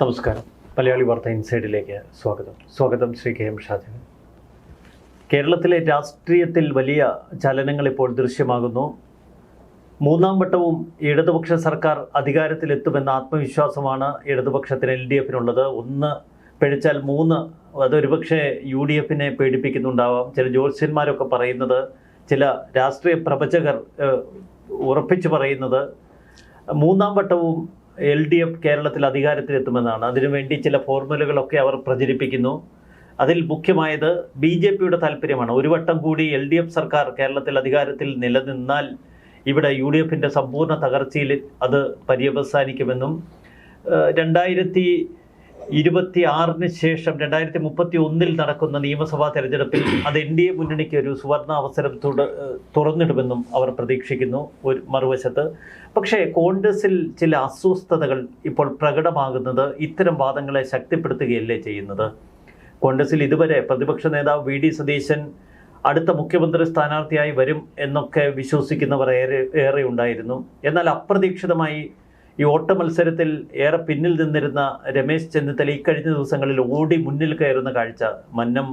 നമസ്കാരം. മലയാളി വാർത്ത ഇൻസൈഡിലേക്ക് സ്വാഗതം. സ്വാഗതം ശ്രീ കെ എം ഷാജൻ കേരളത്തിലെ രാഷ്ട്രീയത്തിൽ വലിയ ചലനങ്ങൾ ഇപ്പോൾ ദൃശ്യമാകുന്നു. മൂന്നാം വട്ടവും ഇടതുപക്ഷ സർക്കാർ അധികാരത്തിലെത്തുമെന്ന ആത്മവിശ്വാസമാണ് ഇടതുപക്ഷത്തിന് എൽ ഡി എഫിനുള്ളത്. ഒന്ന് പിഴച്ചാൽ മൂന്ന് അതൊരുപക്ഷെ യു ഡി എഫിനെ പേടിപ്പിക്കുന്നുണ്ടാവാം. ചില ജ്യോത്സ്യന്മാരൊക്കെ പറയുന്നത് ചില രാഷ്ട്രീയ പ്രവചകർ ഉറപ്പിച്ചു പറയുന്നത് മൂന്നാം വട്ടവും എൽ ഡി എഫ് കേരളത്തിൽ അധികാരത്തിലെത്തുമെന്നാണ്. അതിനുവേണ്ടി ചില ഫോർമുലകളൊക്കെ അവർ പ്രചരിപ്പിക്കുന്നു. അതിൽ മുഖ്യമായത് ബി ജെ പിയുടെ താല്പര്യമാണ്. ഒരു വട്ടം കൂടി എൽ ഡി എഫ് സർക്കാർ കേരളത്തിൽ അധികാരത്തിൽ നിലനിന്നാൽ ഇവിടെ യു ഡി എഫിന്റെ സമ്പൂർണ തകർച്ചയിൽ അത് പര്യവസാനിക്കുമെന്നും രണ്ടായിരത്തി ഇരുപത്തി ആറിന് ശേഷം രണ്ടായിരത്തി മുപ്പത്തി ഒന്നിൽ നടക്കുന്ന നിയമസഭാ തെരഞ്ഞെടുപ്പിൽ അത് എൻ ഡി എ മുന്നണിക്ക് ഒരു സുവർണ അവസരം തുറന്നിടുമെന്നും അവർ പ്രതീക്ഷിക്കുന്നു ഒരു മറുവശത്ത്. പക്ഷേ കോൺഗ്രസിൽ ചില അസ്വസ്ഥതകൾ ഇപ്പോൾ പ്രകടമാകുന്നത് ഇത്തരം വാദങ്ങളെ ശക്തിപ്പെടുത്തുകയല്ലേ ചെയ്യുന്നത്? കോൺഗ്രസിൽ ഇതുവരെ പ്രതിപക്ഷ നേതാവ് വി ഡി സതീശൻ അടുത്ത മുഖ്യമന്ത്രി സ്ഥാനാർത്ഥിയായി വരും എന്നൊക്കെ വിശ്വസിക്കുന്നവർ ഏറെ ഏറെ ഉണ്ടായിരുന്നു. എന്നാൽ അപ്രതീക്ഷിതമായി ഈ ഓട്ട മത്സരത്തിൽ ഏറെ പിന്നിൽ നിന്നിരുന്ന രമേശ് ചെന്നിത്തല ഈ കഴിഞ്ഞ ദിവസങ്ങളിൽ ഓടി മുന്നിൽ കയറുന്ന കാഴ്ച മന്നം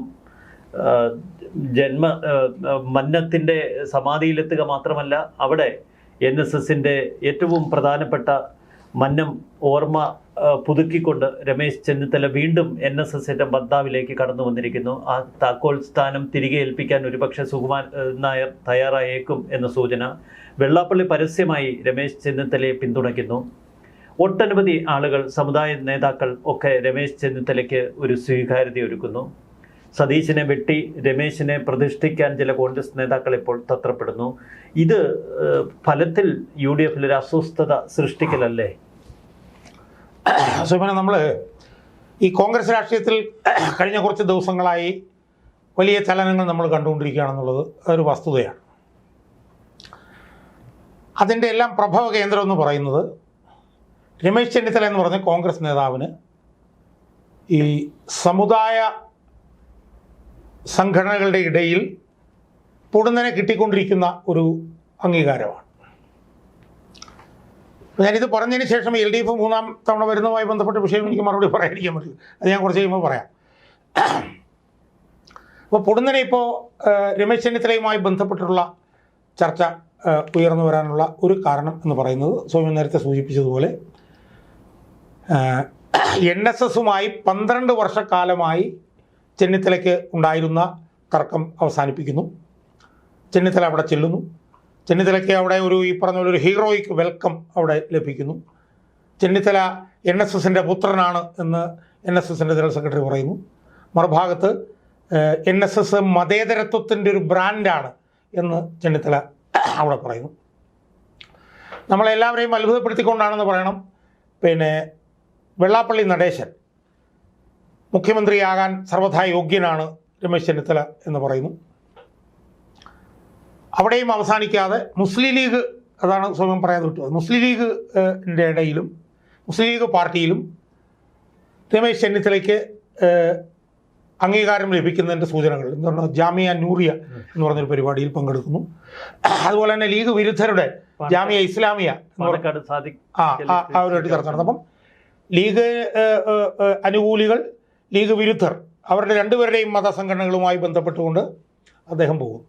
ജന്മ മന്നത്തിന്റെ സമാധിയിലെത്തുക മാത്രമല്ല അവിടെ എൻ എസ് എസിന്റെ ഏറ്റവും പ്രധാനപ്പെട്ട മന്നം ഓർമ്മ പുതുക്കിക്കൊണ്ട് രമേശ് ചെന്നിത്തല വീണ്ടും എൻ എസ് എസിന്റെ ബദ്ദാവിലേക്ക് കടന്നു വന്നിരിക്കുന്നു. ആ താക്കോൽ സ്ഥാനം തിരികെ ഏൽപ്പിക്കാൻ ഒരുപക്ഷെ സുകുമാർ ആ, നായർ തയ്യാറായേക്കും എന്ന സൂചന. വെള്ളാപ്പള്ളി പരസ്യമായി രമേശ് ചെന്നിത്തലയെ പിന്തുണയ്ക്കുന്നു. ഒട്ടനവധി ആളുകൾ സമുദായ നേതാക്കൾ ഒക്കെ രമേശ് ചെന്നിത്തലയ്ക്ക് ഒരു സ്വീകാര്യത ഒരുക്കുന്നു. സതീശിനെ വെട്ടി രമേശിനെ പ്രതിഷ്ഠിക്കാൻ ചില കോൺഗ്രസ് നേതാക്കൾ ഇപ്പോൾ തത്രപ്പെടുന്നു. ഇത് ഫലത്തിൽ യു ഡി എഫിൽ ഒരു അസ്വസ്ഥത സൃഷ്ടിക്കലല്ലേ? സുമന നമ്മൾ ഈ കോൺഗ്രസ് രാഷ്ട്രീയത്തിൽ കഴിഞ്ഞ കുറച്ച് ദിവസങ്ങളായി വലിയ ചലനങ്ങൾ നമ്മൾ കണ്ടുകൊണ്ടിരിക്കുകയാണെന്നുള്ളത് ഒരു വസ്തുതയാണ്. അതിന്റെ എല്ലാം പ്രഭവ കേന്ദ്രം എന്ന് പറയുന്നത് രമേശ് ചെന്നിത്തല എന്ന് പറഞ്ഞ കോൺഗ്രസ് നേതാവിന് ഈ സമുദായ സംഘടനകളുടെ ഇടയിൽ പൊടുന്നനെ കിട്ടിക്കൊണ്ടിരിക്കുന്ന ഒരു അംഗീകാരമാണ്. ഞാനിത് പറഞ്ഞതിന് ശേഷം എൽ ഡി എഫ് മൂന്നാം തവണ വരുന്നതുമായി ബന്ധപ്പെട്ട വിഷയം എനിക്ക് മറുപടി പറയാതിരിക്കാൻ പറ്റില്ല. അത് ഞാൻ കുറച്ച് കഴിയുമ്പോൾ പറയാം. അപ്പോൾ പൊടുന്നനെ ഇപ്പോൾ രമേശ് ചെന്നിത്തലയുമായി ബന്ധപ്പെട്ടുള്ള ചർച്ച ഉയർന്നു വരാനുള്ള ഒരു കാരണം എന്ന് പറയുന്നത് സ്വാമി നേരത്തെ സൂചിപ്പിച്ചതുപോലെ എൻ എസ് എസുമായി പന്ത്രണ്ട് വർഷക്കാലമായി ചെന്നിത്തലയ്ക്ക് ഉണ്ടായിരുന്ന തർക്കം അവസാനിപ്പിക്കുന്നു. ചെന്നിത്തല അവിടെ ചെല്ലുന്നു. ചെന്നിത്തലയ്ക്ക് അവിടെ ഒരു ഈ പറഞ്ഞ ഒരു ഹീറോയിക് വെൽക്കം അവിടെ ലഭിക്കുന്നു. ചെന്നിത്തല എൻ എസ് എസിന്റെ പുത്രനാണ് എന്ന് എൻ എസ് എസിന്റെ ജനറൽ സെക്രട്ടറി പറയുന്നു. മറുഭാഗത്ത് എൻ എസ് എസ് മതേതരത്വത്തിന്റെ ഒരു ബ്രാൻഡാണ് എന്ന് ചെന്നിത്തല അവിടെ പറയുന്നു നമ്മളെല്ലാവരെയും അത്ഭുതപ്പെടുത്തിക്കൊണ്ടാണെന്ന് പറയണം. പിന്നെ വെള്ളാപ്പള്ളി നടേശൻ മുഖ്യമന്ത്രിയാകാൻ സർവഥാ യോഗ്യനാണ് രമേശ് ചെന്നിത്തല എന്ന് പറയുന്നു. അവിടെയും അവസാനിക്കാതെ മുസ്ലിം ലീഗ് അതാണ് സ്വയം പറയാൻ വിട്ടത്. മുസ്ലിം ലീഗിന്റെ ഇടയിലും മുസ്ലിം ലീഗ് പാർട്ടിയിലും രമേശ് ചെന്നിത്തലയ്ക്ക് അംഗീകാരം ലഭിക്കുന്നതിന്റെ സൂചനകൾ. എന്ന് പറഞ്ഞാൽ ജാമിയ നൂറിയ എന്ന് പറഞ്ഞൊരു പരിപാടിയിൽ പങ്കെടുക്കുന്നു. അതുപോലെ തന്നെ ലീഗ് വിരുദ്ധരുടെ ജാമിയ ഇസ്ലാമിയ ആ അവരുമായിട്ട് ചർച്ച നടന്നു അപ്പം ലീഗ് അനുകൂലികൾ ലീഗ് വിരുദ്ധർ അവരുടെ രണ്ടുപേരുടെയും മതസംഘടനകളുമായി ബന്ധപ്പെട്ടുകൊണ്ട് അദ്ദേഹം പോകും.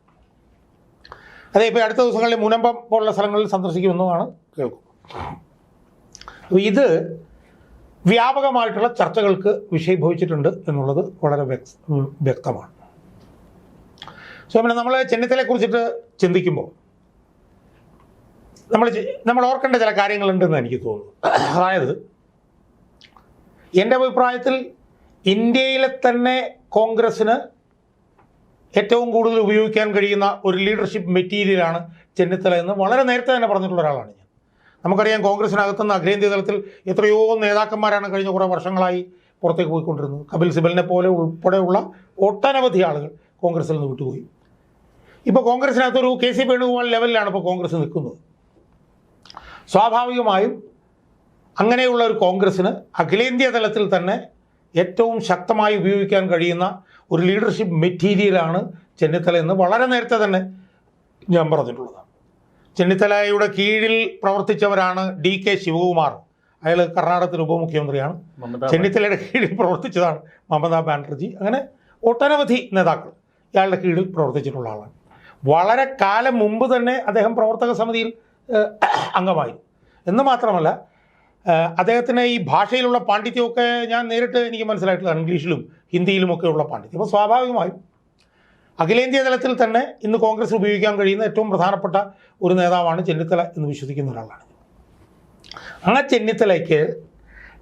അതെ ഇപ്പോൾ അടുത്ത ദിവസങ്ങളിൽ മുനമ്പം പോലുള്ള സ്ഥലങ്ങളിൽ സന്ദർശിക്കുമെന്നുമാണ് കേൾക്കുന്നത് അപ്പോൾ ഇത് വ്യാപകമായിട്ടുള്ള ചർച്ചകൾക്ക് വിഷയഭവിച്ചിട്ടുണ്ട് എന്നുള്ളത് വളരെ വ്യക്തമാണ്. സോ പിന്നെ നമ്മൾ ചെന്നിത്തലയെ കുറിച്ചിട്ട് ചിന്തിക്കുമ്പോൾ നമ്മൾ നമ്മൾ ഓർക്കേണ്ട ചില കാര്യങ്ങളുണ്ടെന്ന് എനിക്ക് തോന്നുന്നു. അതായത് എന്റെ അഭിപ്രായത്തിൽ ഇന്ത്യയിലെ തന്നെ കോൺഗ്രസ്സിന് ഏറ്റവും കൂടുതൽ ഉപയോഗിക്കാൻ കഴിയുന്ന ഒരു ലീഡർഷിപ്പ് മെറ്റീരിയലാണ് ചെന്നിത്തല എന്ന് വളരെ നേരത്തെ തന്നെ പറഞ്ഞിട്ടുള്ള ഒരാളാണ് ഞാൻ. നമുക്കറിയാം കോൺഗ്രസിനകത്തുനിന്ന് അഖിലേന്ത്യാ തലത്തിൽ എത്രയോ നേതാക്കന്മാരാണ് കഴിഞ്ഞ കുറേ വർഷങ്ങളായി പുറത്തേക്ക് പോയിക്കൊണ്ടിരുന്നത്. കപിൽ സിബലിനെ പോലെ ഉൾപ്പെടെയുള്ള ഒട്ടനവധി ആളുകൾ കോൺഗ്രസിൽ നിന്ന് വിട്ടുപോയി. ഇപ്പോൾ കോൺഗ്രസിനകത്തൊരു കെ സി വേണുഗോപാൽ ലെവലിലാണ് ഇപ്പോൾ കോൺഗ്രസ് നിൽക്കുന്നത്. സ്വാഭാവികമായും അങ്ങനെയുള്ള ഒരു കോൺഗ്രസ്സിന് അഖിലേന്ത്യാ തലത്തിൽ തന്നെ ഏറ്റവും ശക്തമായി ഉപയോഗിക്കാൻ കഴിയുന്ന ഒരു ലീഡർഷിപ്പ് മെറ്റീരിയലാണ് ചെന്നിത്തല എന്ന് വളരെ നേരത്തെ തന്നെ ഞാൻ പറഞ്ഞിട്ടുള്ളത്. ചെന്നിത്തലയുടെ കീഴിൽ പ്രവർത്തിച്ചവരാണ് ഡി കെ ശിവകുമാർ. അയാൾ കർണാടകത്തിൽ ഉപമുഖ്യമന്ത്രിയാണ്. ചെന്നിത്തലയുടെ കീഴിൽ പ്രവർത്തിച്ചതാണ് മമതാ ബാനർജി. അങ്ങനെ ഒട്ടനവധി നേതാക്കൾ ഇയാളുടെ കീഴിൽ പ്രവർത്തിച്ചിട്ടുള്ള ആളാണ്. വളരെ കാലം മുമ്പ് തന്നെ അദ്ദേഹം പ്രവർത്തക സമിതിയിൽ അംഗമായി എന്ന് മാത്രമല്ല അദ്ദേഹത്തിന് ഈ ഭാഷയിലുള്ള പാണ്ഡിത്യമൊക്കെ ഞാൻ നേരിട്ട് എനിക്ക് മനസ്സിലായിട്ടുള്ള ഇംഗ്ലീഷിലും ഹിന്ദിയിലുമൊക്കെയുള്ള പാണ്ഡിത്യം. അപ്പോൾ സ്വാഭാവികമായും അഖിലേന്ത്യാ തലത്തിൽ തന്നെ ഇന്ന് കോൺഗ്രസ് ഉപയോഗിക്കാൻ കഴിയുന്ന ഏറ്റവും പ്രധാനപ്പെട്ട ഒരു നേതാവാണ് ചെന്നിത്തല എന്ന് വിശ്വസിക്കുന്ന ഒരാളാണ്. ആ ചെന്നിത്തലയ്ക്ക്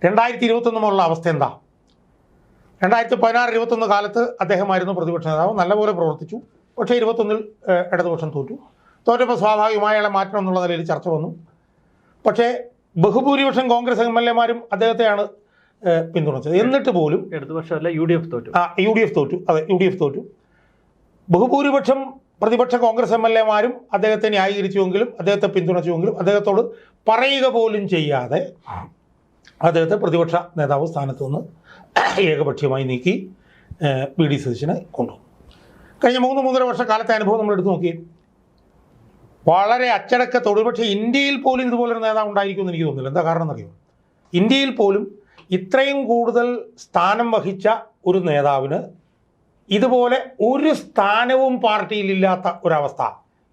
രണ്ടായിരത്തി ഇരുപത്തൊന്ന് മുതലുള്ള അവസ്ഥ എന്താ? രണ്ടായിരത്തി പതിനാറ് ഇരുപത്തൊന്ന് കാലത്ത് അദ്ദേഹമായിരുന്നു പ്രതിപക്ഷ നേതാവ്. നല്ലപോലെ പ്രവർത്തിച്ചു. പക്ഷേ ഇരുപത്തൊന്നിൽ ഇടതുപക്ഷം തോറ്റു. തോറ്റപ്പോൾ സ്വാഭാവികമായ അയാളെ മാറ്റണം എന്നുള്ള നിലയിൽ ചർച്ച വന്നു. പക്ഷേ ബഹുഭൂരിപക്ഷം കോൺഗ്രസ് എം എൽ എമാരും അദ്ദേഹത്തെയാണ് പിന്തുണച്ചത്. എന്നിട്ട് പോലും ഇടതുപക്ഷമല്ല യു ഡി എഫ് തോറ്റു. ആ യു ഡി എഫ് തോറ്റു. അതെ യു ഡി എഫ് തോറ്റു. ബഹുഭൂരിപക്ഷം പ്രതിപക്ഷ കോൺഗ്രസ് എം എൽ എമാരും അദ്ദേഹത്തെ ന്യായീകരിച്ചുവെങ്കിലും അദ്ദേഹത്തെ പിന്തുണച്ചുവെങ്കിലും അദ്ദേഹത്തോട് പറയുക പോലും ചെയ്യാതെ അദ്ദേഹത്തെ പ്രതിപക്ഷ നേതാവ് സ്ഥാനത്ത് നിന്ന് ഏകപക്ഷീയമായി നീക്കി പി ഡി സതീശനെ കൊണ്ടു. കഴിഞ്ഞ മൂന്ന് മൂന്നര വർഷ കാലത്തെ അനുഭവം നമ്മൾ എടുത്തു നോക്കി വളരെ അച്ചടക്കത്തോട് പക്ഷേ ഇന്ത്യയിൽ പോലും ഇതുപോലൊരു നേതാവ് ഉണ്ടായിരിക്കുമെന്ന് എനിക്ക് തോന്നുന്നില്ല. എന്താ കാരണം എന്നറിയോ? ഇന്ത്യയിൽ പോലും ഇത്രയും കൂടുതൽ സ്ഥാനം വഹിച്ച ഒരു നേതാവിന് ഇതുപോലെ ഒരു സ്ഥാനവും പാർട്ടിയിലില്ലാത്ത ഒരവസ്ഥ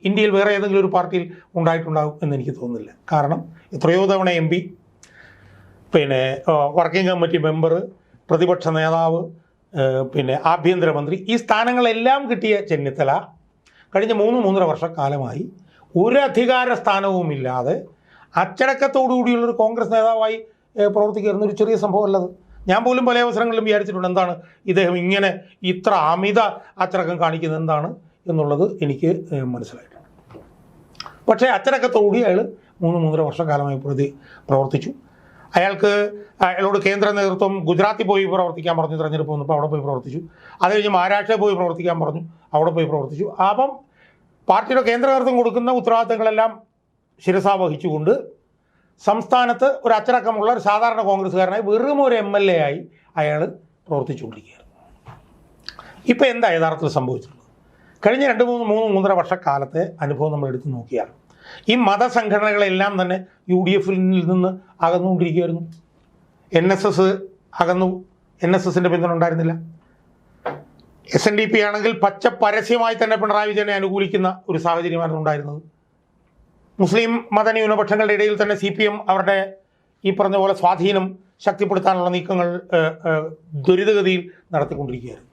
ഇന്ത്യയിൽ വേറെ ഏതെങ്കിലും ഒരു പാർട്ടിയിൽ ഉണ്ടായിട്ടുണ്ടാകും എന്ന് എനിക്ക് തോന്നുന്നില്ല. കാരണം എത്രയോ തവണ എം പി പിന്നെ വർക്കിംഗ് കമ്മിറ്റി മെമ്പർ പ്രതിപക്ഷ നേതാവ് പിന്നെ ആഭ്യന്തരമന്ത്രി ഈ സ്ഥാനങ്ങളെല്ലാം കിട്ടിയ ചെന്നിത്തല കഴിഞ്ഞ മൂന്ന് മൂന്നര വർഷക്കാലമായി ഒരു അധികാര സ്ഥാനവുമില്ലാതെ അച്ചടക്കത്തോടു കൂടിയുള്ളൊരു കോൺഗ്രസ് നേതാവായി പ്രവർത്തിക്കുന്ന ഒരു ചെറിയ സംഭവമല്ലത്. ഞാൻ പോലും പല അവസരങ്ങളിലും വിചാരിച്ചിട്ടുണ്ട് എന്താണ് ഇദ്ദേഹം ഇങ്ങനെ ഇത്ര അമിത അച്ചടക്കം കാണിക്കുന്നത് എന്താണ് എന്നുള്ളത് എനിക്ക് മനസ്സിലായിട്ടുണ്ട് പക്ഷേ അച്ചടക്കത്തോടുകൂടി അയാൾ മൂന്ന് മൂന്നര വർഷക്കാലമായി പ്രതി പ്രവർത്തിച്ചു. അയാൾക്ക് അയാളോട് കേന്ദ്ര നേതൃത്വം ഗുജറാത്തിൽ പോയി പ്രവർത്തിക്കാൻ പറഞ്ഞു തിരഞ്ഞെടുപ്പ് വന്നപ്പോൾ അവിടെ പോയി പ്രവർത്തിച്ചു. അത് കഴിഞ്ഞ് മഹാരാഷ്ട്രയിൽ പോയി പ്രവർത്തിക്കാൻ പറഞ്ഞു അവിടെ പോയി പ്രവർത്തിച്ചു. അപ്പം പാർട്ടിയുടെ കേന്ദ്ര നേതൃത്വം കൊടുക്കുന്ന ഉത്തരവാദിത്തങ്ങളെല്ലാം ശിരസ വഹിച്ചുകൊണ്ട് സംസ്ഥാനത്ത് ഒരു അച്ചടക്കമുള്ള ഒരു സാധാരണ കോൺഗ്രസ്സുകാരനായി വെറും ഒരു എം എൽ എ ആയി അയാൾ പ്രവർത്തിച്ചുകൊണ്ടിരിക്കുകയാണ്. ഇപ്പോൾ എന്താ യഥാർത്ഥത്തിൽ സംഭവിച്ചിട്ടുള്ളത്? കഴിഞ്ഞ രണ്ട് മൂന്ന് മൂന്ന് മൂന്നര വർഷക്കാലത്തെ അനുഭവം നമ്മൾ എടുത്തു നോക്കിയാൽ ഈ മതസംഘടനകളെല്ലാം തന്നെ യു ഡി എഫിൽ നിന്ന് അകന്നുകൊണ്ടിരിക്കുകയായിരുന്നു. എൻ എസ് എസ് അകന്നു. എൻ എസ് എസിന്റെ പിന്തുണ ഉണ്ടായിരുന്നില്ല. എസ് എൻ ഡി പി ആണെങ്കിൽ പച്ച പരസ്യമായി തന്നെ പിണറായി വിജയനെ അനുകൂലിക്കുന്ന ഒരു സാഹചര്യമായിരുന്നു ഉണ്ടായിരുന്നത്. മുസ്ലിം മത ന്യൂനപക്ഷങ്ങളുടെ ഇടയിൽ തന്നെ സി പി എം അവരുടെ ഈ പറഞ്ഞ പോലെ സ്വാധീനം ശക്തിപ്പെടുത്താനുള്ള നീക്കങ്ങൾ ദുരിതഗതിയിൽ നടത്തിക്കൊണ്ടിരിക്കുകയാണ്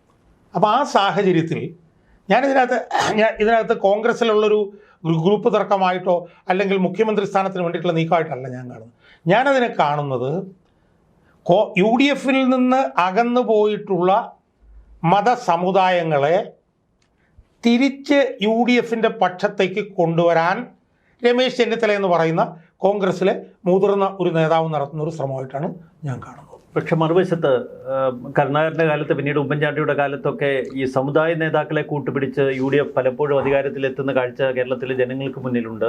അപ്പോൾ ആ സാഹചര്യത്തിൽ ഞാനിതിനകത്ത് ഞാൻ ഇതിനകത്ത് കോൺഗ്രസ്സിലുള്ളൊരു ഗ്രൂ- ഗ്രൂപ്പ് തർക്കമായിട്ടോ അല്ലെങ്കിൽ മുഖ്യമന്ത്രി സ്ഥാനത്തിന് വേണ്ടിയിട്ടുള്ള നീക്കമായിട്ടല്ല ഞാൻ കാണുന്നത്. ഞാനതിനെ കാണുന്നത് കോ യു ഡി എഫിൽ നിന്ന് അകന്നു പോയിട്ടുള്ള മതസമുദായങ്ങളെ തിരിച്ച് യു ഡി എഫിന്റെ പക്ഷത്തേക്ക് കൊണ്ടുവരാൻ രമേശ് ചെന്നിത്തല എന്ന് പറയുന്ന കോൺഗ്രസിലെ മുതിർന്ന ഒരു നേതാവ് നടത്തുന്ന ഒരു ശ്രമമായിട്ടാണ് ഞാൻ കാണുന്നത്. പക്ഷെ മറുവശത്ത് കരുണാകരന്റെ കാലത്ത് പിന്നീട് ഉമ്മൻചാണ്ടിയുടെ കാലത്തൊക്കെ ഈ സമുദായ നേതാക്കളെ കൂട്ടുപിടിച്ച് യു ഡി എഫ് പലപ്പോഴും അധികാരത്തിലെത്തുന്ന കാഴ്ച കേരളത്തിലെ ജനങ്ങൾക്ക് മുന്നിലുണ്ട്.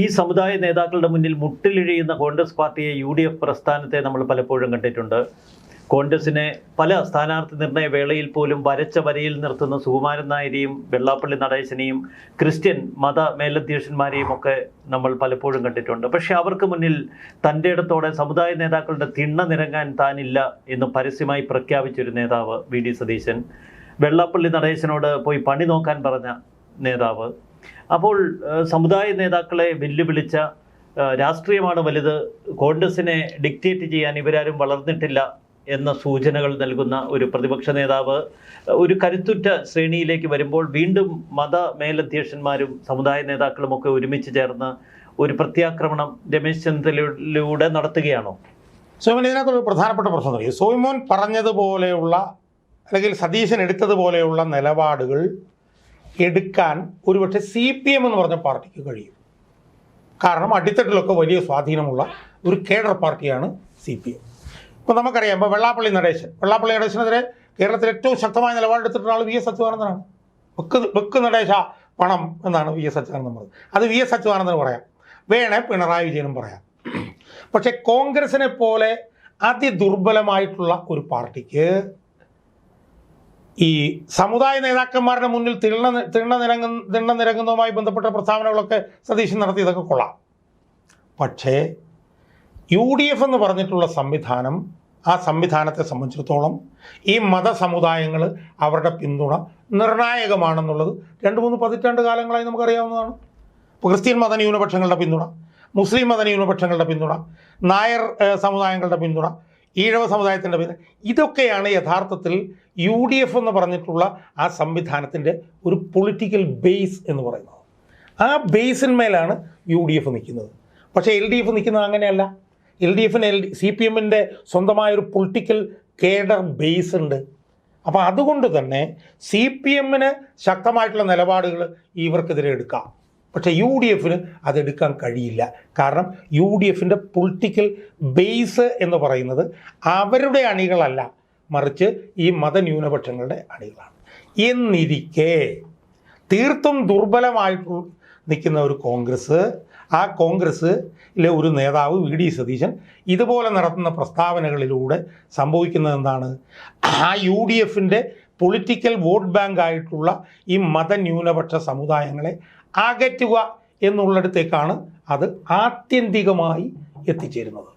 ഈ സമുദായ നേതാക്കളുടെ മുന്നിൽ മുട്ടിലിഴിയുന്ന കോൺഗ്രസ് പാർട്ടിയെ യു ഡി എഫ് പ്രസ്ഥാനത്തെ നമ്മൾ പലപ്പോഴും കണ്ടിട്ടുണ്ട്. കോൺഗ്രസിനെ പല സ്ഥാനാർത്ഥി നിർണയ വേളയിൽ പോലും വരച്ച വരയിൽ നിർത്തുന്ന സുകുമാരൻ നായരെയും വെള്ളാപ്പള്ളി നടേശനെയും ക്രിസ്ത്യൻ മത മേലധ്യക്ഷന്മാരെയും ഒക്കെ നമ്മൾ പലപ്പോഴും കണ്ടിട്ടുണ്ട്. പക്ഷെ അവർക്ക് മുന്നിൽ തന്റെ ഇടത്തോടെ സമുദായ നേതാക്കളുടെ തിണ്ണ നിരങ്ങാൻ താനില്ല എന്ന് പരസ്യമായി പ്രഖ്യാപിച്ചൊരു നേതാവ് വി. ഡി. സതീശൻ. വെള്ളാപ്പള്ളി നടേശനോട് പോയി പണി നോക്കാൻ പറഞ്ഞ നേതാവ്. അപ്പോൾ സമുദായ നേതാക്കളെ വെല്ലുവിളിച്ച രാഷ്ട്രീയമാണ് വലുത്. കോൺഗ്രസിനെ ഡിക്റ്റേറ്റ് ചെയ്യാൻ ഇവരാരും വളർന്നിട്ടില്ല. എന്ന സൂചനകൾ നൽകുന്ന ഒരു പ്രതിപക്ഷ നേതാവ് ഒരു കരുത്തുറ്റ ശ്രേണിയിലേക്ക് വരുമ്പോൾ വീണ്ടും മത മേലധ്യക്ഷന്മാരും സമുദായ നേതാക്കളും ഒക്കെ ഒരുമിച്ച് ചേർന്ന് ഒരു പ്രത്യാക്രമണം രമേശ് ചെന്നിത്തലയിലൂടെ നടത്തുകയാണോ? സോമൻ ഇതിനകത്തൊരു പ്രധാനപ്പെട്ട പ്രശ്നം തുടങ്ങി സോമോൻ പറഞ്ഞതുപോലെയുള്ള അല്ലെങ്കിൽ സതീശൻ എടുത്തതുപോലെയുള്ള നിലപാടുകൾ എടുക്കാൻ ഒരുപക്ഷെ സി പി എം എന്ന് പറഞ്ഞ പാർട്ടിക്ക് കഴിയും. കാരണം അടിത്തട്ടിലൊക്കെ വലിയ സ്വാധീനമുള്ള ഒരു കേഡർ പാർട്ടിയാണ് സി പി എം. ഇപ്പോൾ നമുക്കറിയാം ഇപ്പോൾ വെള്ളാപ്പള്ളി നടേശൻ. വെള്ളാപ്പള്ളി നടേശനെതിരെ കേരളത്തിൽ ഏറ്റവും ശക്തമായ നിലപാടെടുത്തിട്ടുള്ള ആൾ വി എസ് അച്യുതാനന്ദനാണ്. വെക്ക് വെക്ക് നടേശ പണം എന്നാണ് വി എസ് അച്യുതാനന്ദൻ പറഞ്ഞത്. അത് വി എസ് അച്യുതാനന്ദന് പറയാം. വേണേ പിണറായി വിജയനും പറയാം. പക്ഷെ കോൺഗ്രസിനെ പോലെ അതിദുർബലമായിട്ടുള്ള ഒരു പാർട്ടിക്ക് ഈ സമുദായ നേതാക്കന്മാരുടെ മുന്നിൽ തിണ്ണ തിണ്ണ നിരങ്ങ തിണ്ണ നിരങ്ങുന്നതുമായി ബന്ധപ്പെട്ട പ്രസ്താവനകളൊക്കെ സതീശൻ നടത്തിയതൊക്കെ കൊള്ളാം. പക്ഷേ യു ഡി എഫ് എന്ന് പറഞ്ഞിട്ടുള്ള സംവിധാനം ആ സംവിധാനത്തെ സംബന്ധിച്ചിടത്തോളം ഈ മതസമുദായങ്ങൾ അവരുടെ പിന്തുണ നിർണായകമാണെന്നുള്ളത് രണ്ട് മൂന്ന് പതിറ്റാണ്ട് കാലങ്ങളായി നമുക്കറിയാവുന്നതാണ്. ഇപ്പോൾ ക്രിസ്ത്യൻ മത ന്യൂനപക്ഷങ്ങളുടെ പിന്തുണ മുസ്ലിം മത ന്യൂനപക്ഷങ്ങളുടെ പിന്തുണ നായർ സമുദായങ്ങളുടെ പിന്തുണ ഈഴവ സമുദായത്തിന്റെ പിന്തുണ ഇതൊക്കെയാണ് യഥാർത്ഥത്തിൽ യു ഡി എഫ് എന്ന് പറഞ്ഞിട്ടുള്ള ആ സംവിധാനത്തിന്റെ ഒരു പൊളിറ്റിക്കൽ ബേസ് എന്ന് പറയുന്നത്. ആ ബേസിന്മേലാണ് യു ഡി എഫ് നിൽക്കുന്നത്. പക്ഷേ എൽ ഡി എഫ് നിൽക്കുന്നത് അങ്ങനെയല്ല. എൽ ഡി എഫിന് എൽ സി പി എമ്മിന്റെ സ്വന്തമായൊരു പൊളിറ്റിക്കൽ കേഡർ ബേസ് ഉണ്ട്. അപ്പോൾ അതുകൊണ്ട് തന്നെ സി പി എമ്മിന് ശക്തമായിട്ടുള്ള നിലപാടുകൾ ഇവർക്കെതിരെ എടുക്കാം. പക്ഷേ യു ഡി എഫിന് അതെടുക്കാൻ കഴിയില്ല. കാരണം യു ഡി എഫിന്റെ പൊളിറ്റിക്കൽ ബേസ് എന്ന് പറയുന്നത് അവരുടെ അണികളല്ല മറിച്ച് ഈ മതന്യൂനപക്ഷങ്ങളുടെ അണികളാണ്. എന്നിരിക്കെ തീർത്തും ദുർബലമായിട്ട് നിൽക്കുന്ന ഒരു കോൺഗ്രസ് ആ കോൺഗ്രസ്സിലെ ഒരു നേതാവ് വി ഡി സതീശൻ ഇതുപോലെ നടത്തുന്ന പ്രസ്താവനകളിലൂടെ സംഭവിക്കുന്നത് എന്താണ്? ആ യു ഡി എഫിന്റെ പൊളിറ്റിക്കൽ വോട്ട് ബാങ്ക് ആയിട്ടുള്ള ഈ മതന്യൂനപക്ഷ സമുദായങ്ങളെ അകറ്റുക എന്നുള്ളിടത്തേക്കാണ് അത് ആത്യന്തികമായി എത്തിച്ചേരുന്നത്.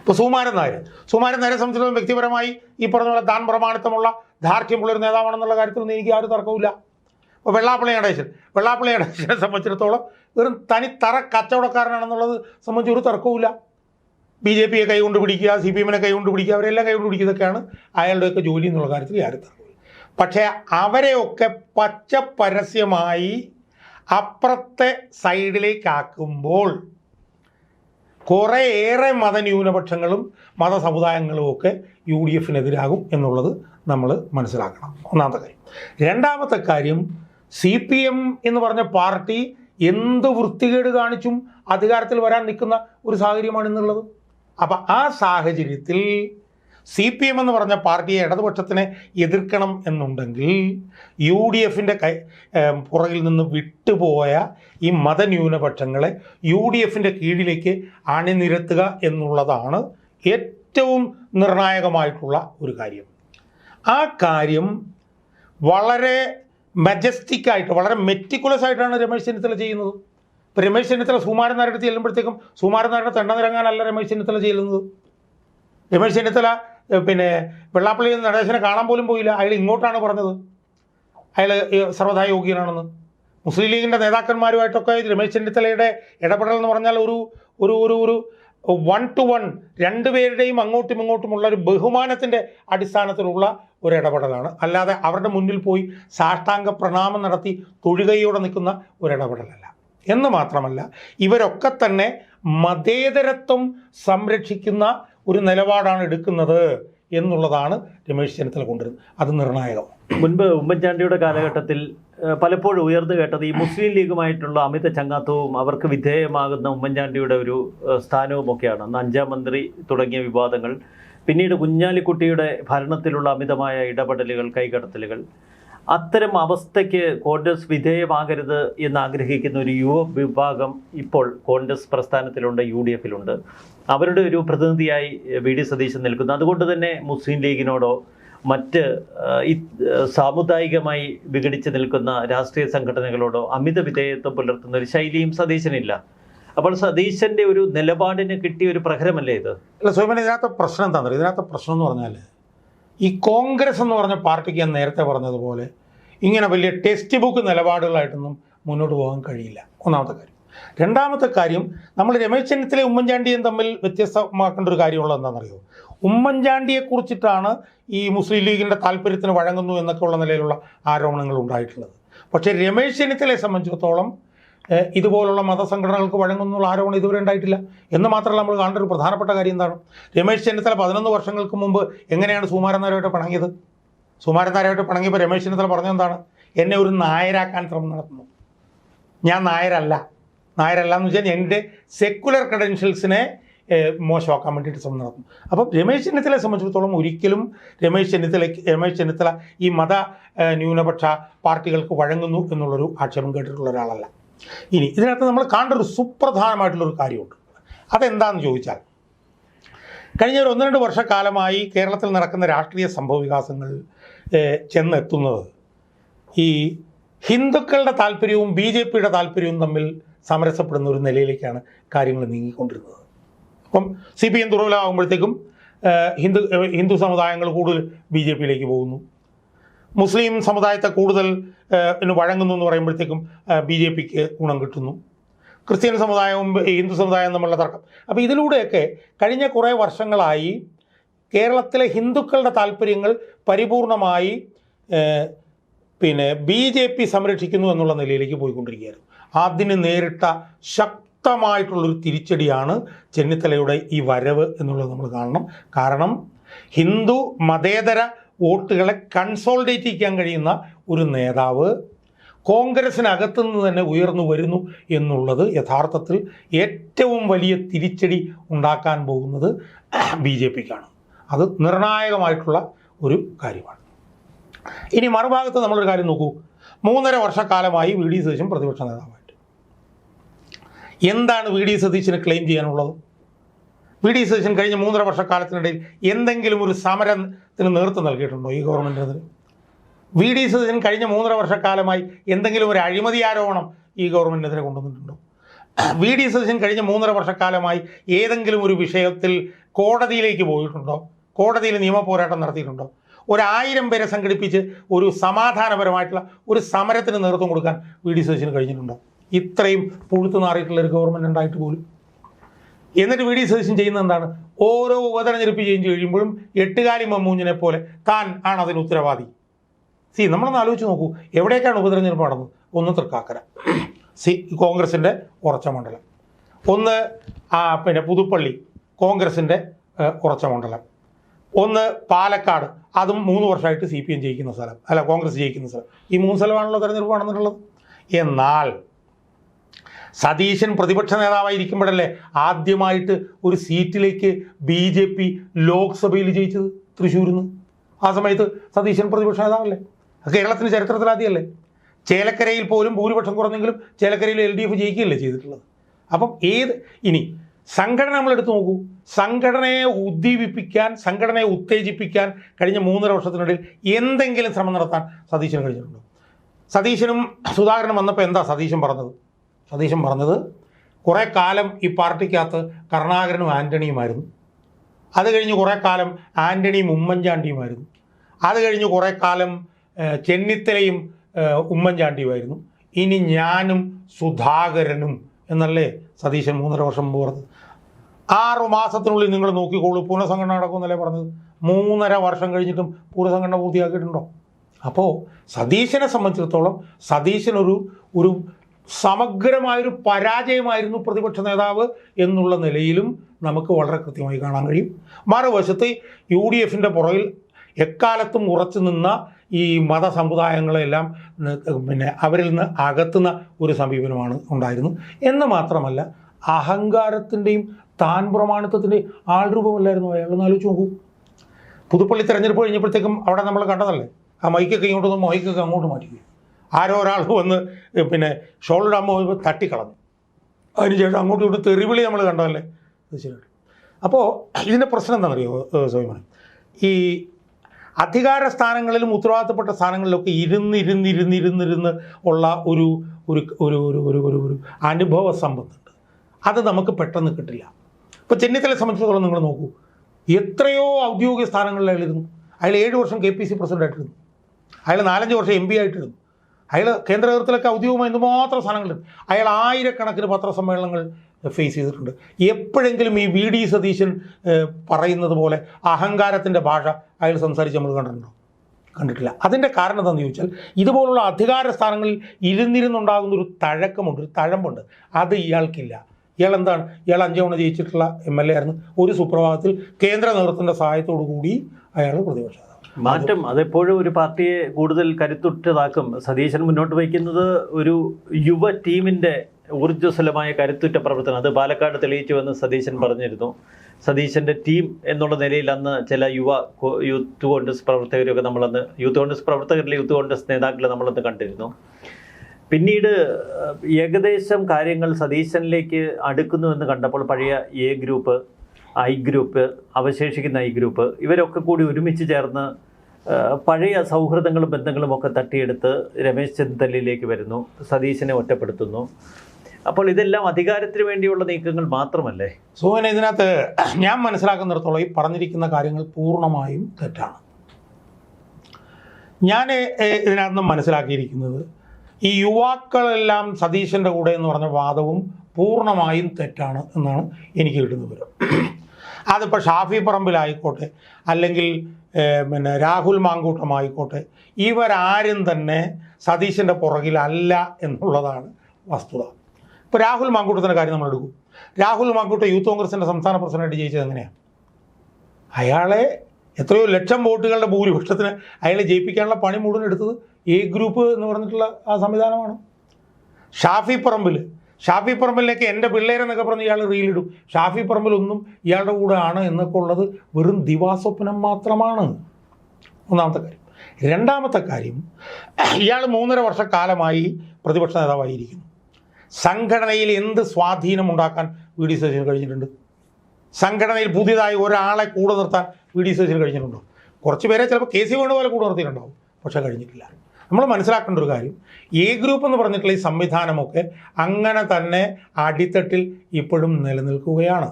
ഇപ്പോൾ സുകുമാരൻ നായർ സുകുമാരൻ നായരെ സംബന്ധിച്ചിടത്തോളം വ്യക്തിപരമായി ഈ പറഞ്ഞ പോലെ താൻ പ്രമാണിത്തമുള്ള ദാർഢ്യമുള്ള ഒരു നേതാവാണെന്നുള്ള കാര്യത്തിലൊന്നും എനിക്ക് ആരും തർക്കമില്ല ഇപ്പോൾ വെള്ളാപ്പള്ളി നടേശൻ വെള്ളാപ്പള്ളി നടേശനെ സംബന്ധിച്ചിടത്തോളം വെറും തനി തറ കച്ചവടക്കാരനാണെന്നുള്ളത് സംബന്ധിച്ച് ഒരു തർക്കവുമില്ല. ബി ജെ പിയെ കൈകൊണ്ട് പിടിക്കുക സി പി എമ്മിനെ കൈകൊണ്ട് പിടിക്കുക അവരെല്ലാം കൈകൊണ്ട് പിടിക്കുന്നതൊക്കെയാണ് അയാളുടെയൊക്കെ ജോലി എന്നുള്ള കാര്യത്തിൽ യാതൊരു തർക്കമില്ല പക്ഷേ അവരെയൊക്കെ പച്ച പരസ്യമായി അപ്പുറത്തെ സൈഡിലേക്കാക്കുമ്പോൾ കുറേയേറെ മതന്യൂനപക്ഷങ്ങളും മതസമുദായങ്ങളും ഒക്കെ യു ഡി എഫിനെതിരാകും എന്നുള്ളത് നമ്മൾ മനസ്സിലാക്കണം. ഒന്നാമത്തെ കാര്യം. രണ്ടാമത്തെ കാര്യം സി പി എം എന്ന് പറഞ്ഞ പാർട്ടി എന്ത് വൃത്തികേട് കാണിച്ചും അധികാരത്തിൽ വരാൻ നിൽക്കുന്ന ഒരു സാഹചര്യമാണ് ഇന്നുള്ളത്. അപ്പം ആ സാഹചര്യത്തിൽ സി പി എം എന്ന് പറഞ്ഞ പാർട്ടിയെ ഇടതുപക്ഷത്തിനെ എതിർക്കണം എന്നുണ്ടെങ്കിൽ യു ഡി എഫിന്റെ കൈ പുറകിൽ നിന്ന് വിട്ടുപോയ ഈ മതന്യൂനപക്ഷങ്ങളെ യു ഡി എഫിന്റെ കീഴിലേക്ക് അണിനിരത്തുക എന്നുള്ളതാണ് ഏറ്റവും നിർണായകമായിട്ടുള്ള ഒരു കാര്യം. ആ കാര്യം വളരെ മജസ്റ്റിക് ആയിട്ട് വളരെ മെറ്റിക്കുലസ് ആയിട്ടാണ് രമേശ് ചെന്നിത്തല ചെയ്യുന്നത്. ഇപ്പോൾ രമേശ് ചെന്നിത്തല സുമാരൻ നായരുടെ ചെല്ലുമ്പോഴത്തേക്കും സുമാരൻ നായരുടെ തെണ്ട നിരങ്ങാനല്ല രമേശ് ചെന്നിത്തല ചെയ്യുന്നത് രമേശ് ചെന്നിത്തല പിന്നെ വെള്ളാപ്പള്ളി നടേശനെ കാണാൻ പോലും പോയില്ല. അയാൾ ഇങ്ങോട്ടാണ് പറഞ്ഞത്. അയാൾ സർവതാ യോഗ്യനാണെന്ന് മുസ്ലിം ലീഗിന്റെ നേതാക്കന്മാരുമായിട്ടൊക്കെ രമേശ് ചെന്നിത്തലയുടെ ഇടപെടൽ എന്ന് പറഞ്ഞാൽ ഒരു ഒരു ഒരു ഒരു വൺ ടു വൺ രണ്ടുപേരുടെയും അങ്ങോട്ടും ഇങ്ങോട്ടുമുള്ള ഒരു ബഹുമാനത്തിന്റെ അടിസ്ഥാനത്തിലുള്ള ഒരു ഇടപെടലാണ് അല്ലാതെ അവരുടെ മുന്നിൽ പോയി സാഷ്ടാംഗ പ്രണാമം നടത്തി തൊഴുകയോടെ നിൽക്കുന്ന ഒരു ഇടപെടലല്ല എന്ന് മാത്രമല്ല ഇവരൊക്കെ തന്നെ മതേതരത്വം സംരക്ഷിക്കുന്ന ഒരു നിലപാടാണ് എടുക്കുന്നത് എന്നുള്ളതാണ് രമേശ് ചെന്നിത്തല കൊണ്ടുവരുന്നത്. അത് നിർണായകം. മുൻപ് ഉമ്മൻചാണ്ടിയുടെ കാലഘട്ടത്തിൽ പലപ്പോഴും ഉയർന്നു കേട്ടത് ഈ മുസ്ലിം ലീഗുമായിട്ടുള്ള അമിത ചങ്ങാത്തവും അവർക്ക് വിധേയമാകുന്ന ഉമ്മൻചാണ്ടിയുടെ ഒരു സ്ഥാനവും ഒക്കെയാണ് അന്ന് അഞ്ചാം മന്ത്രി തുടങ്ങിയ വിവാദങ്ങൾ പിന്നീട് കുഞ്ഞാലിക്കുട്ടിയുടെ ഭരണത്തിലുള്ള അമിതമായ ഇടപെടലുകൾ കൈകടത്തലുകൾ. അത്തരം അവസ്ഥയ്ക്ക് കോൺഗ്രസ് വിധേയമാകരുത് എന്ന് ആഗ്രഹിക്കുന്ന ഒരു യുവ വിഭാഗം ഇപ്പോൾ കോൺഗ്രസ് പ്രസ്ഥാനത്തിലുണ്ട് യു ഡി എഫിലുണ്ട് അവരുടെ ഒരു പ്രതിനിധിയായി വി ഡി സതീശൻ നിൽക്കുന്നു. അതുകൊണ്ട് തന്നെ മുസ്ലിം ലീഗിനോടോ മറ്റ് സാമുദായികമായി വിഘടിച്ച് നിൽക്കുന്ന രാഷ്ട്രീയ സംഘടനകളോടോ അമിത വിധേയത്വം പുലർത്തുന്ന ഒരു ശൈലിയും സതീശനില്ല. അപ്പോൾ സതീശന്റെ ഒരു നിലപാടിന് കിട്ടിയ ഒരു പ്രഹരമല്ലേ ഇത്? അല്ല സോമൻ ഇതിനകത്ത് പ്രശ്നം എന്താ പറയുക ഇതിനകത്ത് പ്രശ്നം എന്ന് പറഞ്ഞാൽ ഈ കോൺഗ്രസ് എന്ന് പറഞ്ഞ പാർട്ടിക്ക് ഞാൻ നേരത്തെ പറഞ്ഞതുപോലെ ഇങ്ങനെ വലിയ ടെക്സ്റ്റ് ബുക്ക് നിലപാടുകളായിട്ടൊന്നും മുന്നോട്ട് പോകാൻ കഴിയില്ല. ഒന്നാമത്തെ കാര്യം. രണ്ടാമത്തെ കാര്യം നമ്മൾ രമേശ് ചെന്നിത്തലയും ഉമ്മൻചാണ്ടിയും തമ്മിൽ വ്യത്യസ്തമാക്കേണ്ട ഒരു കാര്യമുള്ളത് എന്താണെന്നറിയോ? ഉമ്മൻചാണ്ടിയെ കുറിച്ചിട്ടാണ് ഈ മുസ്ലിം ലീഗിന്റെ താല്പര്യത്തിന് വഴങ്ങുന്നു എന്നൊക്കെയുള്ള നിലയിലുള്ള ആരോപണങ്ങൾ ഉണ്ടായിട്ടുള്ളത്. പക്ഷേ രമേശ് ചെന്നിത്തലയെ സംബന്ധിച്ചിടത്തോളം ഇതുപോലുള്ള മതസംഘടനകൾക്ക് വഴങ്ങുന്നുള്ള ആരോപണം ഇതുവരെ ഉണ്ടായിട്ടില്ല. എന്ന് മാത്രമല്ല നമ്മൾ കാണേണ്ട ഒരു പ്രധാനപ്പെട്ട കാര്യം എന്താണ്? രമേശ് ചെന്നിത്തല പതിനൊന്ന് വർഷങ്ങൾക്ക് മുമ്പ് എങ്ങനെയാണ് സുമാരൻ നായരുമായിട്ട് പിണങ്ങിയത്? സുമാരൻ നായരുമായിട്ട് പിണങ്ങിയപ്പോൾ രമേശ് ചെന്നിത്തല പറഞ്ഞെന്താണ് എന്നെ ഒരു നായരാക്കാൻ ശ്രമം നടത്തുന്നു. ഞാൻ നായരല്ല. നായരല്ല എന്ന് വെച്ചാൽ എന്റെ സെക്കുലർ ക്രെഡൻഷ്യൽസിനെ മോശമാക്കാൻ വേണ്ടിയിട്ട് ശ്രമം നടത്തുന്നു. അപ്പം രമേശ് ചെന്നിത്തലയെ സംബന്ധിച്ചിടത്തോളം ഒരിക്കലും രമേശ് ചെന്നിത്തലയ്ക്ക് രമേശ് ചെന്നിത്തല ഈ മത ന്യൂനപക്ഷ പാർട്ടികൾക്ക് വഴങ്ങുന്നു എന്നുള്ളൊരു ആക്ഷേപം കേട്ടിട്ടുള്ള ഒരാളല്ല. ഇനി ഇതിനകത്ത് നമ്മൾ കാണേണ്ട ഒരു സുപ്രധാനമായിട്ടുള്ളൊരു കാര്യമുണ്ട്. അതെന്താണെന്ന് ചോദിച്ചാൽ കഴിഞ്ഞ ഒരു ഒന്ന് രണ്ട് വർഷക്കാലമായി കേരളത്തിൽ നടക്കുന്ന രാഷ്ട്രീയ സംഭവ വികാസങ്ങൾ ചെന്നെത്തുന്നത് ഈ ഹിന്ദുക്കളുടെ താല്പര്യവും ബി ജെ പിയുടെ താല്പര്യവും തമ്മിൽ സമരസപ്പെടുന്ന ഒരു നിലയിലേക്കാണ് കാര്യങ്ങൾ നീങ്ങിക്കൊണ്ടിരുന്നത്. അപ്പം സി പി എം ദുർബലമാകുമ്പോഴത്തേക്കും ഹിന്ദു ഹിന്ദു സമുദായങ്ങൾ കൂടുതൽ ബി ജെ പിയിലേക്ക് പോകുന്നു. മുസ്ലിം സമുദായത്തെ കൂടുതൽ വഴങ്ങുന്നു എന്ന് പറയുമ്പോഴത്തേക്കും ബി ജെ പിക്ക് ഗുണം കിട്ടുന്നു. ക്രിസ്ത്യൻ സമുദായവും ഹിന്ദു സമുദായവും തമ്മിലുള്ള തർക്കം. അപ്പോൾ ഇതിലൂടെയൊക്കെ കഴിഞ്ഞ കുറേ വർഷങ്ങളായി കേരളത്തിലെ ഹിന്ദുക്കളുടെ താല്പര്യങ്ങൾ പരിപൂർണമായി പിന്നെ ബി ജെ പി സംരക്ഷിക്കുന്നു എന്നുള്ള നിലയിലേക്ക് പോയിക്കൊണ്ടിരിക്കുകയായിരുന്നു. അതിന് നേരിട്ട ശക്തമായിട്ടുള്ളൊരു തിരിച്ചടിയാണ് ചെന്നിത്തലയുടെ ഈ വരവ് എന്നുള്ളത് നമ്മൾ കാണണം. കാരണം ഹിന്ദു മതേതര വോട്ടുകളെ കൺസോൾഡേറ്റ് ചെയ്യാൻ കഴിയുന്ന ഒരു നേതാവ് കോൺഗ്രസിനകത്തു നിന്ന് തന്നെ ഉയർന്നു വരുന്നു എന്നുള്ളത് യഥാർത്ഥത്തിൽ ഏറ്റവും വലിയ തിരിച്ചടി ഉണ്ടാക്കാൻ പോകുന്നത് ബി ജെ പിക്കാണ്. അത് നിർണായകമായിട്ടുള്ള ഒരു കാര്യമാണ്. ഇനി മറുഭാഗത്ത് നമ്മളൊരു കാര്യം നോക്കൂ. മൂന്നര വർഷക്കാലമായി വി ഡി സതീശൻ പ്രതിപക്ഷ നേതാവായിട്ട്. എന്താണ് വി ഡി സതീശന് ക്ലെയിം ചെയ്യാനുള്ളത്? വി ഡി സതീശൻ കഴിഞ്ഞ മൂന്നര വർഷക്കാലത്തിനിടയിൽ എന്തെങ്കിലും ഒരു സമരത്തിന് നേതൃത്വം നൽകിയിട്ടുണ്ടോ ഈ ഗവൺമെന്റിനെതിരെ വി ഡി സതീശൻ കഴിഞ്ഞ മൂന്നര വർഷക്കാലമായി എന്തെങ്കിലും ഒരു അഴിമതി ആരോപണം ഈ ഗവൺമെന്റിനെതിരെ കൊണ്ടുവന്നിട്ടുണ്ടോ? വി ഡി സതീശൻ കഴിഞ്ഞ മൂന്നര വർഷക്കാലമായി ഏതെങ്കിലും ഒരു വിഷയത്തിൽ കോടതിയിലേക്ക് പോയിട്ടുണ്ടോ? കോടതിയിൽ നിയമപോരാട്ടം നടത്തിയിട്ടുണ്ടോ? ഒരായിരം പേരെ സംഘടിപ്പിച്ച് ഒരു സമാധാനപരമായിട്ടുള്ള ഒരു സമരത്തിന് നേതൃത്വം കൊടുക്കാൻ വി ഡി സതീശന് കഴിഞ്ഞിട്ടുണ്ടോ? ഇത്രയും പുഴുത്തു നാറിയിട്ടുള്ള ഒരു ഗവൺമെന്റ് ഉണ്ടായിട്ട് പോലും. എന്നിട്ട് വി ഡി സതീശൻ ചെയ്യുന്നത് എന്താണ്? ഓരോ ഉപതെരഞ്ഞെടുപ്പ് ചെയ്ഞ്ച് കഴിയുമ്പോഴും എട്ടുകാലി മമ്മൂഞ്ഞിനെ പോലെ താൻ ആണ് അതിന് ഉത്തരവാദി. സി നമ്മളൊന്ന് ആലോചിച്ച് നോക്കൂ. എവിടേക്കാണ് ഉപതെരഞ്ഞെടുപ്പ് നടന്നത്? ഒന്ന് തൃക്കാക്കര. സി കോൺഗ്രസിന്റെ ഉറച്ച മണ്ഡലം ഒന്ന് പിന്നെ പുതുപ്പള്ളി കോൺഗ്രസിന്റെ ഉറച്ച മണ്ഡലം ഒന്ന് പാലക്കാട്. അതും മൂന്ന് വർഷമായിട്ട് സി പി എം ജയിക്കുന്ന സ്ഥലം. അല്ല കോൺഗ്രസ് ജയിക്കുന്ന സ്ഥലം. ഈ മൂന്ന് സ്ഥലമാണല്ലോ തെരഞ്ഞെടുപ്പ് നടന്നിട്ടുള്ളത്. എന്നാൽ സതീശൻ പ്രതിപക്ഷ നേതാവായിരിക്കുമ്പോഴല്ലേ ആദ്യമായിട്ട് ഒരു സീറ്റിലേക്ക് ബി ജെ പി ലോക്സഭയിൽ ജയിച്ചത്? തൃശ്ശൂരിൽ നിന്ന് ആ സമയത്ത് സതീശൻ പ്രതിപക്ഷ നേതാവല്ലേ? കേരളത്തിന്റെ ചരിത്രത്തിൽ ആദ്യമല്ലേ ചേലക്കരയിൽ പോലും ഭൂരിപക്ഷം കുറഞ്ഞെങ്കിലും ചേലക്കരയിൽ എൽ ഡി എഫ് ജയിക്കുകയല്ലേ ചെയ്തിട്ടുള്ളത്? അപ്പം ഏത് ഇനി സംഘടന നമ്മൾ എടുത്തു നോക്കൂ. സംഘടനയെ ഉദ്ദീപിപ്പിക്കാൻ സംഘടനയെ ഉത്തേജിപ്പിക്കാൻ കഴിഞ്ഞ മൂന്നര വർഷത്തിനിടയിൽ എന്തെങ്കിലും ശ്രമം നടത്താൻ സതീശന് കഴിഞ്ഞിട്ടുണ്ടോ? സതീശനും സുധാകരനും വന്നപ്പോൾ എന്താ സതീശൻ പറഞ്ഞത്? സതീശൻ പറഞ്ഞത് കുറേ കാലം ഈ പാർട്ടിക്കകത്ത് കരുണാകരനും ആന്റണിയുമായിരുന്നു അത് കഴിഞ്ഞ് കുറേ കാലം ആന്റണിയും ഉമ്മൻചാണ്ടിയുമായിരുന്നു. അത് കഴിഞ്ഞ് കുറേ കാലം ചെന്നിത്തലയും ഉമ്മൻചാണ്ടിയുമായിരുന്നു. ഇനി ഞാനും സുധാകരനും എന്നല്ലേ സതീശൻ മൂന്നര വർഷം മുമ്പ് പറഞ്ഞത്. ആറു മാസത്തിനുള്ളിൽ നിങ്ങൾ നോക്കിക്കോളൂ പുനഃസംഘടന നടക്കുമെന്നല്ലേ പറഞ്ഞത്. മൂന്നര വർഷം കഴിഞ്ഞിട്ടും പുനഃസംഘടന പൂർത്തിയാക്കിയിട്ടുണ്ടോ? അപ്പോൾ സതീശനെ സംബന്ധിച്ചിടത്തോളം സതീശനൊരു ഒരു സമഗ്രമായൊരു പരാജയമായിരുന്നു പ്രതിപക്ഷ നേതാവ് എന്നുള്ള നിലയിലും നമുക്ക് വളരെ കൃത്യമായി കാണാൻ കഴിയും. മറുവശത്ത് യു ഡി എഫിന്റെ പുറകിൽ എക്കാലത്തും ഉറച്ചു നിന്ന ഈ മതസമുദായങ്ങളെല്ലാം പിന്നെ അവരിൽ നിന്ന് അകത്തുന്ന ഒരു സമീപനമാണ് ഉണ്ടായിരുന്നത് എന്ന് മാത്രമല്ല അഹങ്കാരത്തിന്റെയും താൻ പ്രമാണിത്വത്തിന്റെയും ആൾരൂപമല്ലായിരുന്നു അയാളൊന്ന് ആലോചിച്ച് നോക്കൂ. പുതുപ്പള്ളി തെരഞ്ഞെടുപ്പ് കഴിഞ്ഞപ്പോഴത്തേക്കും അവിടെ നമ്മൾ കണ്ടതല്ലേ? ആ മൈക്കൊക്കെ ഇങ്ങോട്ട് വന്ന് മൈക്കൊക്കെ അങ്ങോട്ട് മാറ്റിക്കുക ആരോ ഒരാൾ വന്ന് പിന്നെ ഷോൾഡർ പോയപ്പോൾ തട്ടിക്കളഞ്ഞു. അതിനുശേഷം അങ്ങോട്ടും ഇങ്ങോട്ടും തെറിവിളി നമ്മൾ കണ്ടതല്ലേ? അപ്പോൾ ഇതിന്റെ പ്രശ്നം എന്താണെന്നറിയോ സോയ്മാൻ ഈ അധികാര സ്ഥാനങ്ങളിലും ഉത്തരവാദിത്തപ്പെട്ട സ്ഥാനങ്ങളിലൊക്കെ ഇരുന്ന് ഇരുന്ന് ഇരുന്ന് ഇരുന്നിരുന്ന് ഉള്ള ഒരു ഒരു ഒരു ഒരു ഒരു ഒരു ഒരു അനുഭവ സമ്പത്തുണ്ട്. അത് നമുക്ക് പെട്ടെന്ന് കിട്ടില്ല. ഇപ്പോൾ ചെന്നിത്തലയെ സംബന്ധിച്ചിടത്തോളം നിങ്ങൾ നോക്കൂ. എത്രയോ ഔദ്യോഗിക സ്ഥാനങ്ങളിൽ അയാളിരുന്നു അയാൾ ഏഴ് വർഷം കെ പി സി പ്രസിഡന്റായിട്ടിരുന്നു അയാൾ നാലഞ്ച് വർഷം എം പി ആയിട്ടിരുന്നു. അയാൾ കേന്ദ്ര നേതൃത്വത്തിലൊക്കെ ഔദ്യോഗികമായി എന്തുമാത്രം സാധനങ്ങളുണ്ട്? അയാൾ ആയിരക്കണക്കിന് പത്രസമ്മേളനങ്ങൾ ഫേസ് ചെയ്തിട്ടുണ്ട്. എപ്പോഴെങ്കിലും ഈ വി ഡി സതീശൻ പറയുന്നത് പോലെ അഹങ്കാരത്തിന്റെ ഭാഷ അയാൾ സംസാരിച്ച് നമ്മൾ കണ്ടിട്ടുണ്ടോ? കണ്ടിട്ടില്ല. അതിന്റെ കാരണം എന്താണെന്ന് ചോദിച്ചാൽ ഇതുപോലുള്ള അധികാര സ്ഥാനങ്ങളിൽ ഇരുന്നിരുന്നുണ്ടാകുന്ന ഒരു തഴക്കമുണ്ട് ഒരു തഴമ്പുണ്ട്. അത് ഇയാൾക്കില്ല. ഇയാൾ എന്താണ്? ഇയാൾ അഞ്ചു തവണ ജയിച്ചിട്ടുള്ള എം എൽ എ ആയിരുന്നു. ഒരു സുപ്രഭാതത്തിൽ കേന്ദ്ര നേതൃത്വത്തിന്റെ സഹായത്തോടു കൂടി അയാൾ പ്രതിപക്ഷ മാറ്റം അതെപ്പോഴും ഒരു പാർട്ടിയെ കൂടുതൽ കരുത്തുറ്റതാക്കും. സതീശൻ മുന്നോട്ട് വയ്ക്കുന്നത് ഒരു യുവ ടീമിന്റെ ഊർജസ്വലമായ കരുത്തുറ്റ പ്രവർത്തനം. അത് പാലക്കാട് തെളിയിച്ചുവെന്ന് സതീശൻ പറഞ്ഞിരുന്നു. സതീശന്റെ ടീം എന്നുള്ള നിലയിൽ അന്ന് ചില യുവ യൂത്ത് കോൺഗ്രസ് പ്രവർത്തകരൊക്കെ നമ്മളന്ന് യൂത്ത് കോൺഗ്രസ് പ്രവർത്തകരിലെ യൂത്ത് കോൺഗ്രസ് നേതാക്കളെ നമ്മളന്ന് കണ്ടിരുന്നു. പിന്നീട് ഏകദേശം കാര്യങ്ങൾ സതീശനിലേക്ക് അടുക്കുന്നുവെന്ന് കണ്ടപ്പോൾ പഴയ എ ഗ്രൂപ്പ് ഐ ഗ്രൂപ്പ് അവശേഷിക്കുന്ന ഐ ഗ്രൂപ്പ് ഇവരൊക്കെ കൂടി ഒരുമിച്ച് ചേർന്ന് പഴയ സൗഹൃദങ്ങളും ബന്ധങ്ങളും ഒക്കെ തട്ടിയെടുത്ത് രമേശ് ചെന്നിത്തലയിലേക്ക് വരുന്നു സതീശനെ ഒറ്റപ്പെടുത്തുന്നു. അപ്പോൾ ഇതെല്ലാം അധികാരത്തിന് വേണ്ടിയുള്ള നീക്കങ്ങൾ മാത്രമല്ലേ? സോഹന ഇതിനകത്ത് ഞാൻ മനസ്സിലാക്കുന്നിടത്തോളം ഈ പറഞ്ഞിരിക്കുന്ന കാര്യങ്ങൾ പൂർണമായും തെറ്റാണ്. ഞാൻ ഇതിനകത്ത് മനസ്സിലാക്കിയിരിക്കുന്നത് ഈ യുവാക്കളെല്ലാം സതീശന്റെ കൂടെ എന്ന് പറഞ്ഞ വാദവും പൂർണമായും തെറ്റാണ് എന്നാണ് എനിക്ക് കിട്ടുന്ന വിവരം. അതിപ്പോൾ ഷാഫി പറമ്പിലായിക്കോട്ടെ അല്ലെങ്കിൽ പിന്നെ രാഹുൽ മാങ്കൂട്ടമായിക്കോട്ടെ ഇവരാരും തന്നെ സതീശന്റെ പുറകിലല്ല എന്നുള്ളതാണ് വസ്തുത. ഇപ്പോൾ രാഹുൽ മാങ്കൂട്ടത്തിന്റെ കാര്യം നമ്മൾ എടുക്കും. രാഹുൽ മാങ്കൂട്ടം യൂത്ത് കോൺഗ്രസിന്റെ സംസ്ഥാന പ്രസിഡന്റ് ജയിച്ചത് എങ്ങനെയാണ് അയാളെ എത്രയോ ലക്ഷം വോട്ടുകളുടെ ഭൂരിപക്ഷത്തിന് അയാളെ ജയിപ്പിക്കാനുള്ള പണി മുഴുവൻ എടുത്തത് എ ഗ്രൂപ്പ് എന്ന് പറഞ്ഞിട്ടുള്ള ആ സംവിധാനമാണ്. ഷാഫി പറമ്പിൽ ഷാഫി പറമ്പിലേക്ക് എന്റെ പിള്ളേരെന്നൊക്കെ പറഞ്ഞ് ഇയാൾ റീലിടും ഷാഫി പറമ്പിലൊന്നും ഇയാളുടെ കൂടെ ആണ് എന്നൊക്കെ ഉള്ളത് വെറും ദിവാസ്വപ്നം മാത്രമാണ്. ഒന്നാമത്തെ കാര്യം. രണ്ടാമത്തെ കാര്യം ഇയാൾ മൂന്നര വർഷക്കാലമായി പ്രതിപക്ഷ നേതാവായിരിക്കുന്നു. സംഘടനയിൽ എന്ത് സ്വാധീനം ഉണ്ടാക്കാൻ വി ഡി സതീശന് കഴിഞ്ഞിട്ടുണ്ട്? സംഘടനയിൽ പുതിയതായി ഒരാളെ കൂടെ നിർത്താൻ വി ഡി സതീശന് കഴിഞ്ഞിട്ടുണ്ടോ? കുറച്ച് പേരെ ചിലപ്പോൾ കെ സി വേണുപോലെ കൂടെ നിർത്തിയിട്ടുണ്ടാവും പക്ഷേ കഴിഞ്ഞിട്ടില്ല. നമ്മൾ മനസ്സിലാക്കേണ്ട ഒരു കാര്യം. എ ഗ്രൂപ്പ് എന്ന് പറഞ്ഞിട്ടുള്ള ഈ സംവിധാനമൊക്കെ അങ്ങനെ തന്നെ അടിത്തട്ടിൽ ഇപ്പോഴും നിലനിൽക്കുകയാണ്.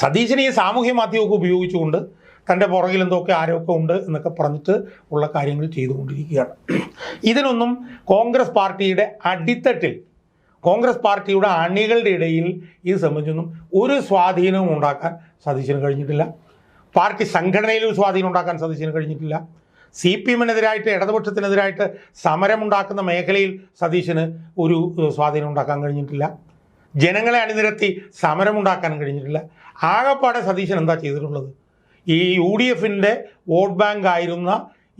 സതീശന് ഈ സാമൂഹ്യ മാധ്യമമൊക്കെ ഉപയോഗിച്ചുകൊണ്ട് തന്റെ പുറകിൽ എന്തൊക്കെ ആരൊക്കെ ഉണ്ട് എന്നൊക്കെ പറഞ്ഞിട്ട് ഉള്ള കാര്യങ്ങൾ ചെയ്തുകൊണ്ടിരിക്കുകയാണ്. ഇതിനൊന്നും കോൺഗ്രസ് പാർട്ടിയുടെ അടിത്തട്ടിൽ കോൺഗ്രസ് പാർട്ടിയുടെ അണികളുടെ ഇടയിൽ ഇത് സംബന്ധിച്ചൊന്നും ഒരു സ്വാധീനവും ഉണ്ടാക്കാൻ സതീശന് കഴിഞ്ഞിട്ടില്ല. പാർട്ടി സംഘടനയിൽ ഒരു സ്വാധീനം ഉണ്ടാക്കാൻ സതീശന് കഴിഞ്ഞിട്ടില്ല. സി പി എമ്മിനെതിരായിട്ട് ഇടതുപക്ഷത്തിനെതിരായിട്ട് സമരമുണ്ടാക്കുന്ന മേഖലയിൽ സതീശന് ഒരു സ്വാധീനം ഉണ്ടാക്കാൻ കഴിഞ്ഞിട്ടില്ല. ജനങ്ങളെ അണിനിരത്തി സമരമുണ്ടാക്കാൻ കഴിഞ്ഞിട്ടില്ല. ആകപ്പാടെ സതീശൻ എന്താ ചെയ്തിട്ടുള്ളത്? ഈ യു ഡി എഫിന്റെ വോട്ട് ബാങ്ക് ആയിരുന്ന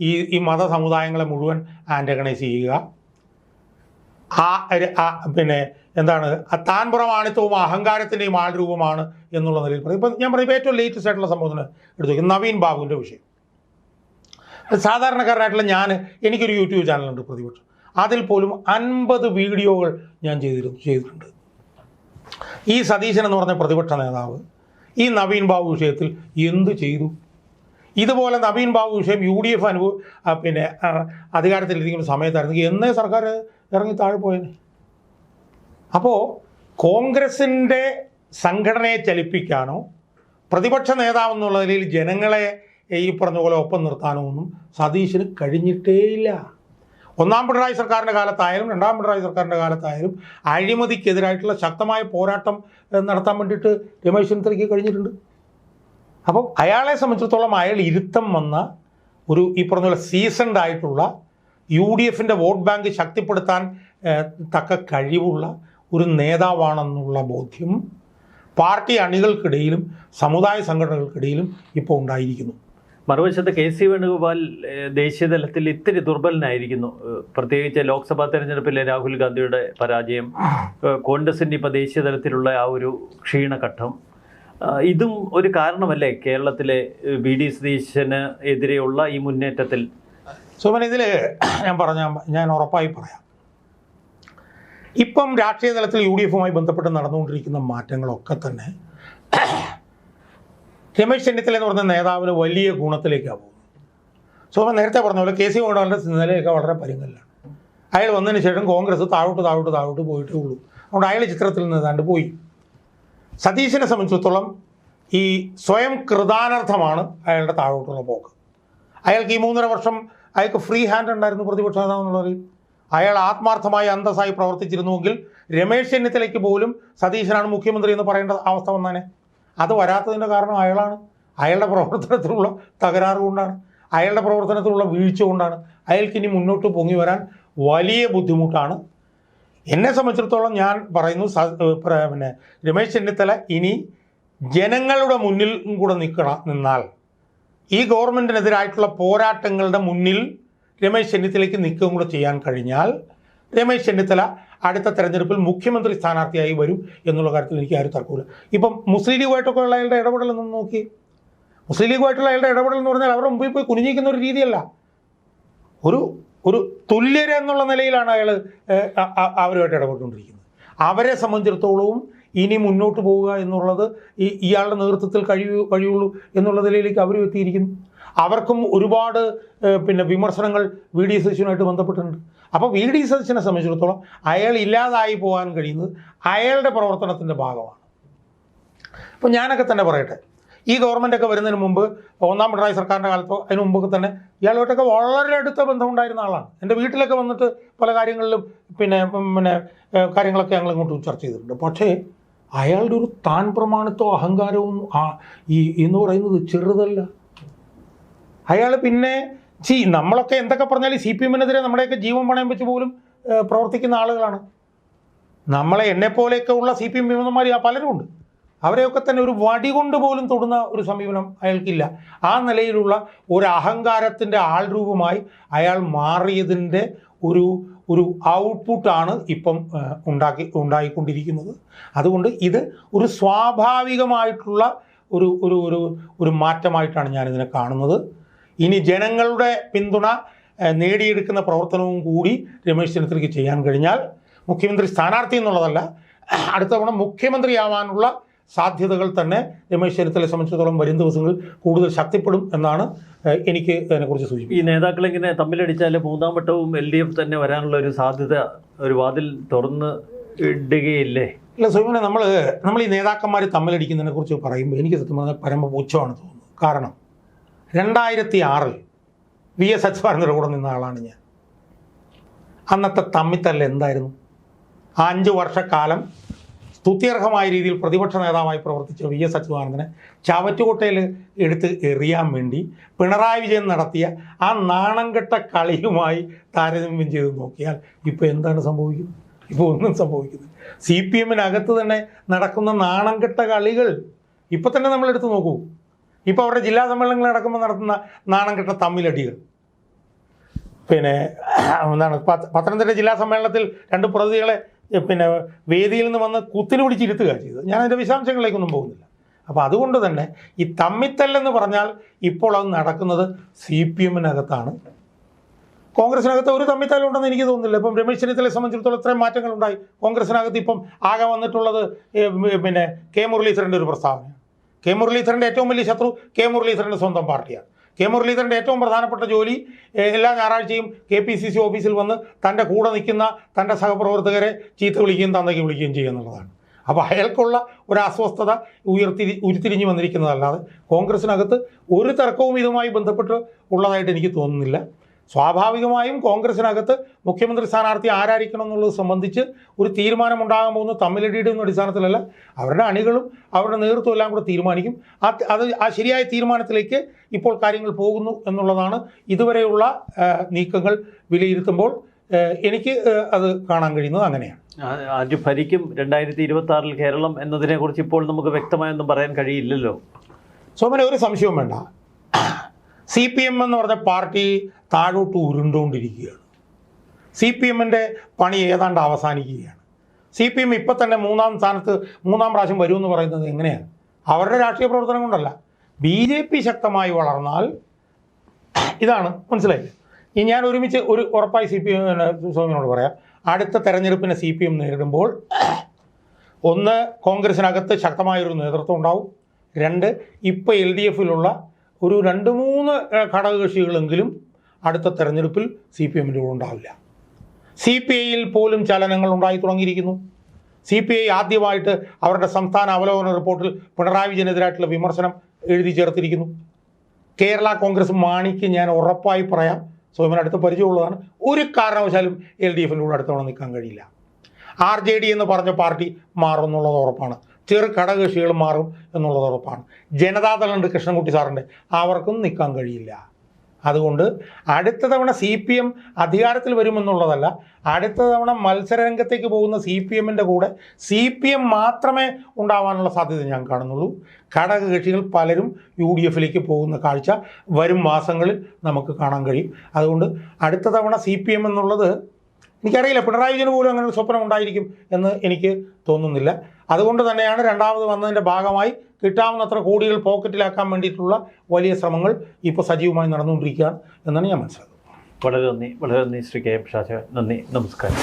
ഈ ഈ മത സമുദായങ്ങളെ മുഴുവൻ ആന്റഗണൈസ് ചെയ്യുക. ആ പിന്നെ എന്താണ് താൻ പ്രമാണിത്വവും അഹങ്കാരത്തിന്റെയും ആൾരൂപമാണ് എന്നുള്ള നിലയിൽ പറയും. ഇപ്പം ഞാൻ പറയും ഏറ്റവും ലേറ്റസ്റ്റ് ആയിട്ടുള്ള സംഭവത്തിന് എടുത്തു നവീൻ ബാബുവിന്റെ വിഷയം. സാധാരണക്കാരനായിട്ടുള്ള ഞാൻ എനിക്കൊരു യൂട്യൂബ് ചാനലുണ്ട് പ്രതിപക്ഷം. അതിൽ പോലും അൻപത് വീഡിയോകൾ ഞാൻ ചെയ്തിരുന്നു ചെയ്തിട്ടുണ്ട്. ഈ സതീശൻ എന്ന് പറഞ്ഞ പ്രതിപക്ഷ നേതാവ് ഈ നവീൻ ബാബു വിഷയത്തിൽ എന്ത് ചെയ്തു? ഇതുപോലെ നവീൻ ബാബു വിഷയം യു ഡി എഫ് അനുഭവ പിന്നെ അധികാരത്തിലിരിക്കുന്ന സമയത്തായിരുന്നെങ്കിൽ എന്നേ സർക്കാർ ഇറങ്ങി താഴെ പോയേനെ. അപ്പോൾ കോൺഗ്രസിന്റെ സംഘടനയെ ചലിപ്പിക്കാനോ പ്രതിപക്ഷ നേതാവെന്നുള്ള നിലയിൽ ജനങ്ങളെ ഈ പറഞ്ഞ പോലെ ഒപ്പം നിർത്താനോ ഒന്നും സതീശന് കഴിഞ്ഞിട്ടേയില്ല. ഒന്നാം പിണറായി സർക്കാരിന്റെ കാലത്തായാലും രണ്ടാം പിണറായി സർക്കാരിന്റെ കാലത്തായാലും അഴിമതിക്കെതിരായിട്ടുള്ള ശക്തമായ പോരാട്ടം നടത്താൻ വേണ്ടിയിട്ട് രമേശ് ചെന്നിത്തലയ്ക്ക് കഴിഞ്ഞിട്ടുണ്ട്. അപ്പം അയാളെ സംബന്ധിച്ചിടത്തോളം അയാൾ ഇരുത്തം വന്ന ഒരു ഈ പറഞ്ഞ പോലെ സീസൺഡ് ആയിട്ടുള്ള യു ഡി എഫിന്റെ വോട്ട് ബാങ്ക് ശക്തിപ്പെടുത്താൻ തക്ക കഴിവുള്ള ഒരു നേതാവാണെന്നുള്ള ബോധ്യം പാർട്ടി അണികൾക്കിടയിലും സമുദായ സംഘടനകൾക്കിടയിലും ഇപ്പോൾ ഉണ്ടായിരിക്കുന്നു. മറുവശത്ത് കെ സി വേണുഗോപാൽ ദേശീയ തലത്തിൽ ഇത്തിരി ദുർബലനായിരിക്കുന്നു. പ്രത്യേകിച്ച് ലോക്സഭാ തെരഞ്ഞെടുപ്പിലെ രാഹുൽ ഗാന്ധിയുടെ പരാജയം കോൺഗ്രസിന്റെ ഇപ്പോൾ ഇപ്പൊ ദേശീയ തലത്തിലുള്ള ആ ഒരു ക്ഷീണഘട്ടം. ഇതും ഒരു കാരണമല്ലേ കേരളത്തിലെ വി ഡി സതീശന് എതിരെയുള്ള ഈ മുന്നേറ്റത്തിൽ? സുമൻ ഇതിൽ ഞാൻ പറഞ്ഞ ഞാൻ ഉറപ്പായി പറയാം. ഇപ്പം രാഷ്ട്രീയ തലത്തിൽ യു ഡി എഫുമായി ബന്ധപ്പെട്ട് നടന്നുകൊണ്ടിരിക്കുന്ന മാറ്റങ്ങളൊക്കെ തന്നെ രമേശ് ചെന്നിത്തല എന്ന് പറഞ്ഞ നേതാവിന് വലിയ ഗുണത്തിലേക്കാണ് പോകുന്നത്. സോമൻ നേരത്തെ പറഞ്ഞ പോലെ കെ സി വേണുഗോപാലിന്റെ നിലയൊക്കെ വളരെ പരിങ്ങലാണ് അയാൾ വന്നതിന് ശേഷം കോൺഗ്രസ് താഴോട്ട് താഴോട്ട് താഴോട്ട് പോയിട്ടേ ഉള്ളൂ. അതുകൊണ്ട് അയാൾ ചിത്രത്തിൽ നിന്ന് ഏതാണ്ട് പോയി. സതീശനെ സംബന്ധിച്ചിടത്തോളം ഈ സ്വയം കൃതാനർത്ഥമാണ് അയാളുടെ താഴോട്ടുള്ള പോക്ക്. അയാൾക്ക് ഈ മൂന്നര വർഷം അയാൾക്ക് ഫ്രീ ഹാൻഡ് ഉണ്ടായിരുന്നു പ്രതിപക്ഷ നേതാവ് എന്നുള്ളത് അയാൾ ആത്മാർത്ഥമായി അന്തസ്സായി പ്രവർത്തിച്ചിരുന്നുവെങ്കിൽ രമേശ് ചെന്നിത്തലയ്ക്ക് പോലും സതീശനാണ് മുഖ്യമന്ത്രി എന്ന് പറയേണ്ട അവസ്ഥ വന്നേനെ. അത് വരാത്തതിന്റെ കാരണം അയാളാണ്. അയാളുടെ പ്രവർത്തനത്തിലുള്ള തകരാറ് കൊണ്ടാണ്. അയാളുടെ പ്രവർത്തനത്തിലുള്ള വീഴ്ച കൊണ്ടാണ്. അയാൾക്ക് ഇനി മുന്നോട്ട് പൊങ്ങി വരാൻ വലിയ ബുദ്ധിമുട്ടാണ്. എന്നെ സംബന്ധിച്ചിടത്തോളം ഞാൻ പറയുന്നു പിന്നെ രമേശ് ചെന്നിത്തല ഇനി ജനങ്ങളുടെ മുന്നിൽ കൂടെ നിൽക്കണം നിന്നാൽ. ഈ ഗവൺമെന്റിനെതിരായിട്ടുള്ള പോരാട്ടങ്ങളുടെ മുന്നിൽ രമേശ് ചെന്നിത്തലയ്ക്ക് നിൽക്കുകയും കൂടെ ചെയ്യാൻ കഴിഞ്ഞാൽ രമേശ് ചെന്നിത്തല അടുത്ത തെരഞ്ഞെടുപ്പിൽ മുഖ്യമന്ത്രി സ്ഥാനാർത്ഥിയായി വരും എന്നുള്ള കാര്യത്തിൽ എനിക്ക് ആരും തർക്കമില്ല ഇപ്പം മുസ്ലിം ലീഗുമായിട്ടൊക്കെ ഉള്ള അയാളുടെ ഇടപെടൽ നിന്ന് നോക്കി. മുസ്ലിം ലീഗുമായിട്ടുള്ള അയാളുടെ ഇടപെടൽ എന്ന് പറഞ്ഞാൽ അവരുടെ മുമ്പിൽ പോയി കുനിഞ്ഞിരിക്കുന്ന ഒരു രീതിയല്ല. ഒരു ഒരു തുല്യര എന്നുള്ള നിലയിലാണ് അയാൾ അവരുമായിട്ട് ഇടപെട്ടുകൊണ്ടിരിക്കുന്നത്. അവരെ സംബന്ധിച്ചിടത്തോളവും ഇനി മുന്നോട്ട് പോവുക എന്നുള്ളത് ഈ ഇയാളുടെ നേതൃത്വത്തിൽ കഴിയൂ കഴിയുള്ളൂ എന്നുള്ള നിലയിലേക്ക് അവരും എത്തിയിരിക്കുന്നു. അവർക്കും ഒരുപാട് പിന്നെ വിമർശനങ്ങൾ വി ഡി സതീശനുമായിട്ട് ബന്ധപ്പെട്ടിട്ടുണ്ട്. അപ്പോൾ വി ഡി സതീശനെ സംബന്ധിച്ചിടത്തോളം അയാൾ ഇല്ലാതായി പോകാൻ കഴിയുന്നത് അയാളുടെ പ്രവർത്തനത്തിന്റെ ഭാഗമാണ്. അപ്പോൾ ഞാനൊക്കെ തന്നെ പറയട്ടെ ഈ ഗവൺമെന്റൊക്കെ വരുന്നതിന് മുമ്പ് ഒന്നാം പിണറായി സർക്കാരിന്റെ കാലത്തോ അതിന് മുമ്പൊക്കെ തന്നെ ഇയാളുമായിട്ടൊക്കെ വളരെ അടുത്ത ബന്ധമുണ്ടായിരുന്ന ആളാണ്. എന്റെ വീട്ടിലൊക്കെ വന്നിട്ട് പല കാര്യങ്ങളിലും പിന്നെ പിന്നെ കാര്യങ്ങളൊക്കെ ഞങ്ങൾ ഇങ്ങോട്ട് ചർച്ച ചെയ്തിട്ടുണ്ട്. പക്ഷേ അയാളുടെ ഒരു താൻ പ്രമാണിത്വം അഹങ്കാരവും ഈ എന്ന് പറയുന്നത് ചെറുതല്ല. അയാൾ പിന്നെ സി നമ്മളൊക്കെ എന്തൊക്കെ പറഞ്ഞാലും സി പി എമ്മിനെതിരെ നമ്മുടെയൊക്കെ ജീവൻ പണയം വെച്ച് പോലും പ്രവർത്തിക്കുന്ന ആളുകളാണ്. നമ്മളെ എന്നെപ്പോലെയൊക്കെ ഉള്ള സി പി എം വിമതന്മാർ പലരും ഉണ്ട് അവരെയൊക്കെ തന്നെ ഒരു വടി കൊണ്ട് പോലും തൊടുന്ന ഒരു സമീപനം അയാൾക്കില്ല. ആ നിലയിലുള്ള ഒരു അഹങ്കാരത്തിന്റെ ആൾരൂപമായി അയാൾ മാറിയതിന്റെ ഒരു ഒരു ഔട്ട്പുട്ടാണ് ഇപ്പം ഉണ്ടാക്കി ഉണ്ടായിക്കൊണ്ടിരിക്കുന്നത്. അതുകൊണ്ട് ഇത് ഒരു സ്വാഭാവികമായിട്ടുള്ള ഒരു ഒരു ഒരു ഒരു മാറ്റമായിട്ടാണ് ഞാനിതിനെ കാണുന്നത്. ഇനി ജനങ്ങളുടെ പിന്തുണ നേടിയെടുക്കുന്ന പ്രവർത്തനവും കൂടി രമേശ് ചെന്നിത്തലയ്ക്ക് ചെയ്യാൻ കഴിഞ്ഞാൽ മുഖ്യമന്ത്രി സ്ഥാനാർത്ഥി എന്നുള്ളതല്ല അടുത്ത തവണ മുഖ്യമന്ത്രിയാവാനുള്ള സാധ്യതകൾ തന്നെ രമേശ് ചെന്നിത്തലയെ സംബന്ധിച്ചിടത്തോളം വരും ദിവസങ്ങളിൽ കൂടുതൽ ശക്തിപ്പെടും എന്നാണ് എനിക്ക് അതിനെക്കുറിച്ച് സൂചിപ്പിക്കുന്നത്. ഈ നേതാക്കൾ ഇങ്ങനെ തമ്മിലടിച്ചാൽ മൂന്നാം വട്ടവും എൽ ഡി എഫ് തന്നെ വരാനുള്ള ഒരു സാധ്യത ഒരു വാതിൽ തുറന്ന് ഇടുകയില്ലേ? ഇല്ല സുഹൃത്തിനെ നമ്മൾ നമ്മൾ ഈ നേതാക്കന്മാർ തമ്മിലടിക്കുന്നതിനെ കുറിച്ച് പറയുമ്പോൾ എനിക്ക് സത്യം പറഞ്ഞാൽ പരമ പുച്ഛമാണ് തോന്നുന്നത് കാരണം രണ്ടായിരത്തി ആറിൽ വി എസ് അച്യുതാനന്ദയുടെ കൂടെ നിന്ന ആളാണ് ഞാൻ. അന്നത്തെ തമ്മിത്തല്ല എന്തായിരുന്നു? ആ അഞ്ച് വർഷക്കാലം സ്തുത്യർഹമായ രീതിയിൽ പ്രതിപക്ഷ നേതാവായി പ്രവർത്തിച്ച വി എസ് അച്യുതാനന്ദനെ ചവറ്റുകൊട്ടയിൽ എടുത്ത് എറിയാൻ വേണ്ടി പിണറായി വിജയൻ നടത്തിയ ആ നാണംകെട്ട കളിയുമായി താരതമ്യം ചെയ്ത് നോക്കിയാൽ ഇപ്പോൾ എന്താണ് സംഭവിക്കുന്നത്? ഇപ്പോൾ ഒന്നും സംഭവിക്കുന്നത് സി പി എമ്മിനകത്ത് തന്നെ നടക്കുന്ന നാണംകെട്ട കളികൾ ഇപ്പം തന്നെ നമ്മളെടുത്ത് നോക്കൂ. ഇപ്പോൾ അവരുടെ ജില്ലാ സമ്മേളനങ്ങൾ നടക്കുമ്പോൾ നടത്തുന്ന നാണം കെട്ട തമ്മിലടികൾ. പിന്നെ എന്താണ് പത്തനംതിട്ട ജില്ലാ സമ്മേളനത്തിൽ രണ്ട് പ്രതികളെ പിന്നെ വേദിയിൽ നിന്ന് വന്ന് കുത്തിന് പിടിച്ചിരുത്തുക ചെയ്തത് ഞാൻ അതിന്റെ വിശദാംശങ്ങളിലേക്കൊന്നും പോകുന്നില്ല. അപ്പോൾ അതുകൊണ്ട് തന്നെ ഈ തമ്മിത്തല്ലെന്ന് പറഞ്ഞാൽ ഇപ്പോൾ അത് നടക്കുന്നത് സി പി എമ്മിനകത്താണ്. കോൺഗ്രസിനകത്ത് ഒരു തമ്മിത്തല്ലുണ്ടെന്ന് എനിക്ക് തോന്നുന്നില്ല. ഇപ്പം രമേശ് ചെന്നിത്തലയെ സംബന്ധിച്ചിടത്തോളം ഇത്രയും മാറ്റങ്ങളുണ്ടായി. കോൺഗ്രസിനകത്ത് ഇപ്പം ആകെ വന്നിട്ടുള്ളത് പിന്നെ കെ മുരളീധരന്റെ ഒരു പ്രസ്താവനയാണ് കെ മുരളീധരന്റെ ഏറ്റവും വലിയ ശത്രു കെ മുരളീധരന്റെ സ്വന്തം പാർട്ടിയാണ്. കെ മുരളീധരന്റെ ഏറ്റവും പ്രധാനപ്പെട്ട ജോലി എല്ലാ ഞായറാഴ്ചയും കെ പി സി സി ഓഫീസിൽ വന്ന് തന്റെ കൂടെ നിൽക്കുന്ന തന്റെ സഹപ്രവർത്തകരെ ചീത്ത വിളിക്കുകയും തന്തയ്ക്ക് വിളിക്കുകയും ചെയ്യുക എന്നുള്ളതാണ്. അപ്പോൾ അയാൾക്കുള്ള ഒരു അസ്വസ്ഥത ഉയർത്തി ഉരുത്തിരിഞ്ഞ് വന്നിരിക്കുന്നതല്ലാതെ കോൺഗ്രസിനകത്ത് ഒരു തർക്കവും ഇതുമായി ബന്ധപ്പെട്ട് ഉള്ളതായിട്ട് എനിക്ക് തോന്നുന്നില്ല. സ്വാഭാവികമായും കോൺഗ്രസിനകത്ത് മുഖ്യമന്ത്രി സ്ഥാനാർത്ഥി ആരായിരിക്കണം എന്നുള്ളത് സംബന്ധിച്ച് ഒരു തീരുമാനം ഉണ്ടാകാൻ പോകുന്ന തമ്മിലടിയുടെ ഒന്നും അടിസ്ഥാനത്തിലല്ല. അവരുടെ അണികളും അവരുടെ നേതൃത്വം എല്ലാം കൂടെ തീരുമാനിക്കും. ആ അത് ആ ശരിയായ തീരുമാനത്തിലേക്ക് ഇപ്പോൾ കാര്യങ്ങൾ പോകുന്നു എന്നുള്ളതാണ് ഇതുവരെയുള്ള നീക്കങ്ങൾ വിലയിരുത്തുമ്പോൾ എനിക്ക് അത് കാണാൻ കഴിയുന്നത് അങ്ങനെയാണ്. അത് ഭരിക്കും രണ്ടായിരത്തി ഇരുപത്തി ആറിൽ കേരളം എന്നതിനെക്കുറിച്ച് ഇപ്പോൾ നമുക്ക് വ്യക്തമായൊന്നും പറയാൻ കഴിയില്ലല്ലോ. സോമന ഒരു സംശയവും വേണ്ട. സി പി എം എന്ന് പറഞ്ഞ പാർട്ടി താഴോട്ട് ഉരുണ്ടുകൊണ്ടിരിക്കുകയാണ് സി പി എമ്മിന്റെ പണി ഏതാണ്ട് അവസാനിക്കുകയാണ്. സി പി എം ഇപ്പം തന്നെ മൂന്നാം സ്ഥാനത്ത് മൂന്നാം പ്രാവശ്യം വരുമെന്ന് പറയുന്നത് എങ്ങനെയാണ്? അവരുടെ രാഷ്ട്രീയ പ്രവർത്തനം കൊണ്ടല്ല. ബി ജെ പി ശക്തമായി വളർന്നാൽ ഇതാണ്. മനസ്സിലായില്ലേ? ഈ ഞാൻ ഒരുമിച്ച് ഒരു ഉറപ്പായി സി പി എം സ്വാമിനോട് പറയാം. അടുത്ത തെരഞ്ഞെടുപ്പിനെ സി പി എം നേരിടുമ്പോൾ ഒന്ന് കോൺഗ്രസിനകത്ത് ശക്തമായൊരു നേതൃത്വം ഉണ്ടാവും. രണ്ട് ഇപ്പോൾ എൽ ഡി എഫിലുള്ള ഒരു രണ്ട് മൂന്ന് ഘടകകക്ഷികളെങ്കിലും അടുത്ത തെരഞ്ഞെടുപ്പിൽ സി പി എമ്മിന്റെ കൂടെ ഉണ്ടാവില്ല. സി പി ഐയിൽ പോലും ചലനങ്ങൾ ഉണ്ടായി തുടങ്ങിയിരിക്കുന്നു. സി പി ഐ ആദ്യമായിട്ട് അവരുടെ സംസ്ഥാന അവലോകന റിപ്പോർട്ടിൽ പിണറായി വിജയനെതിരായിട്ടുള്ള വിമർശനം എഴുതി ചേർത്തിരിക്കുന്നു. കേരള കോൺഗ്രസ് മാണിക്ക് ഞാൻ ഉറപ്പായി പറയാം സ്വയംന് അടുത്ത പരിചയമുള്ളതാണ്. ഒരു കാരണവശാലും എൽ ഡി എഫിന്റെ കൂടെ അടുത്തവണ നിൽക്കാൻ കഴിയില്ല. ആർ ജെ ഡി എന്ന് പറഞ്ഞ പാർട്ടി മാറുമെന്നുള്ളത് ഉറപ്പാണ്. ചെറു ഘടകകക്ഷികൾ മാറും എന്നുള്ളത് ഉറപ്പാണ്. ജനതാദളുണ്ട് കൃഷ്ണൻകുട്ടി സാറിന്റെ. അവർക്കും നിൽക്കാൻ കഴിയില്ല. അതുകൊണ്ട് അടുത്ത തവണ സി പി എം അധികാരത്തിൽ വരുമെന്നുള്ളതല്ല അടുത്ത തവണ മത്സരരംഗത്തേക്ക് പോകുന്ന സി പി എമ്മിന്റെ കൂടെ സി പി എം മാത്രമേ ഉണ്ടാവാനുള്ള സാധ്യത ഞാൻ കാണുന്നുള്ളൂ. ഘടകകക്ഷികൾ പലരും യു ഡി എഫിലേക്ക് പോകുന്ന കാഴ്ച വരും മാസങ്ങളിൽ നമുക്ക് കാണാൻ കഴിയും. അതുകൊണ്ട് അടുത്ത തവണ സി പി എം എന്നുള്ളത് എനിക്കറിയില്ല പിണറായി വിജയന് പോലും അങ്ങനെ ഒരു സ്വപ്നം ഉണ്ടായിരിക്കും എന്ന് എനിക്ക് തോന്നുന്നില്ല. അതുകൊണ്ട് തന്നെയാണ് രണ്ടാമത് വന്നതിന്റെ ഭാഗമായി കിട്ടാവുന്നത്ര കോടികൾ പോക്കറ്റിലാക്കാൻ വേണ്ടിയിട്ടുള്ള വലിയ ശ്രമങ്ങൾ ഇപ്പോൾ സജീവമായി നടന്നുകൊണ്ടിരിക്കുകയാണ് എന്നാണ് ഞാൻ മനസ്സിലാക്കുന്നത്. വളരെ നന്ദി വളരെ നന്ദി ശ്രീ കെ എം ഷാജ. നന്ദി നമസ്കാരം.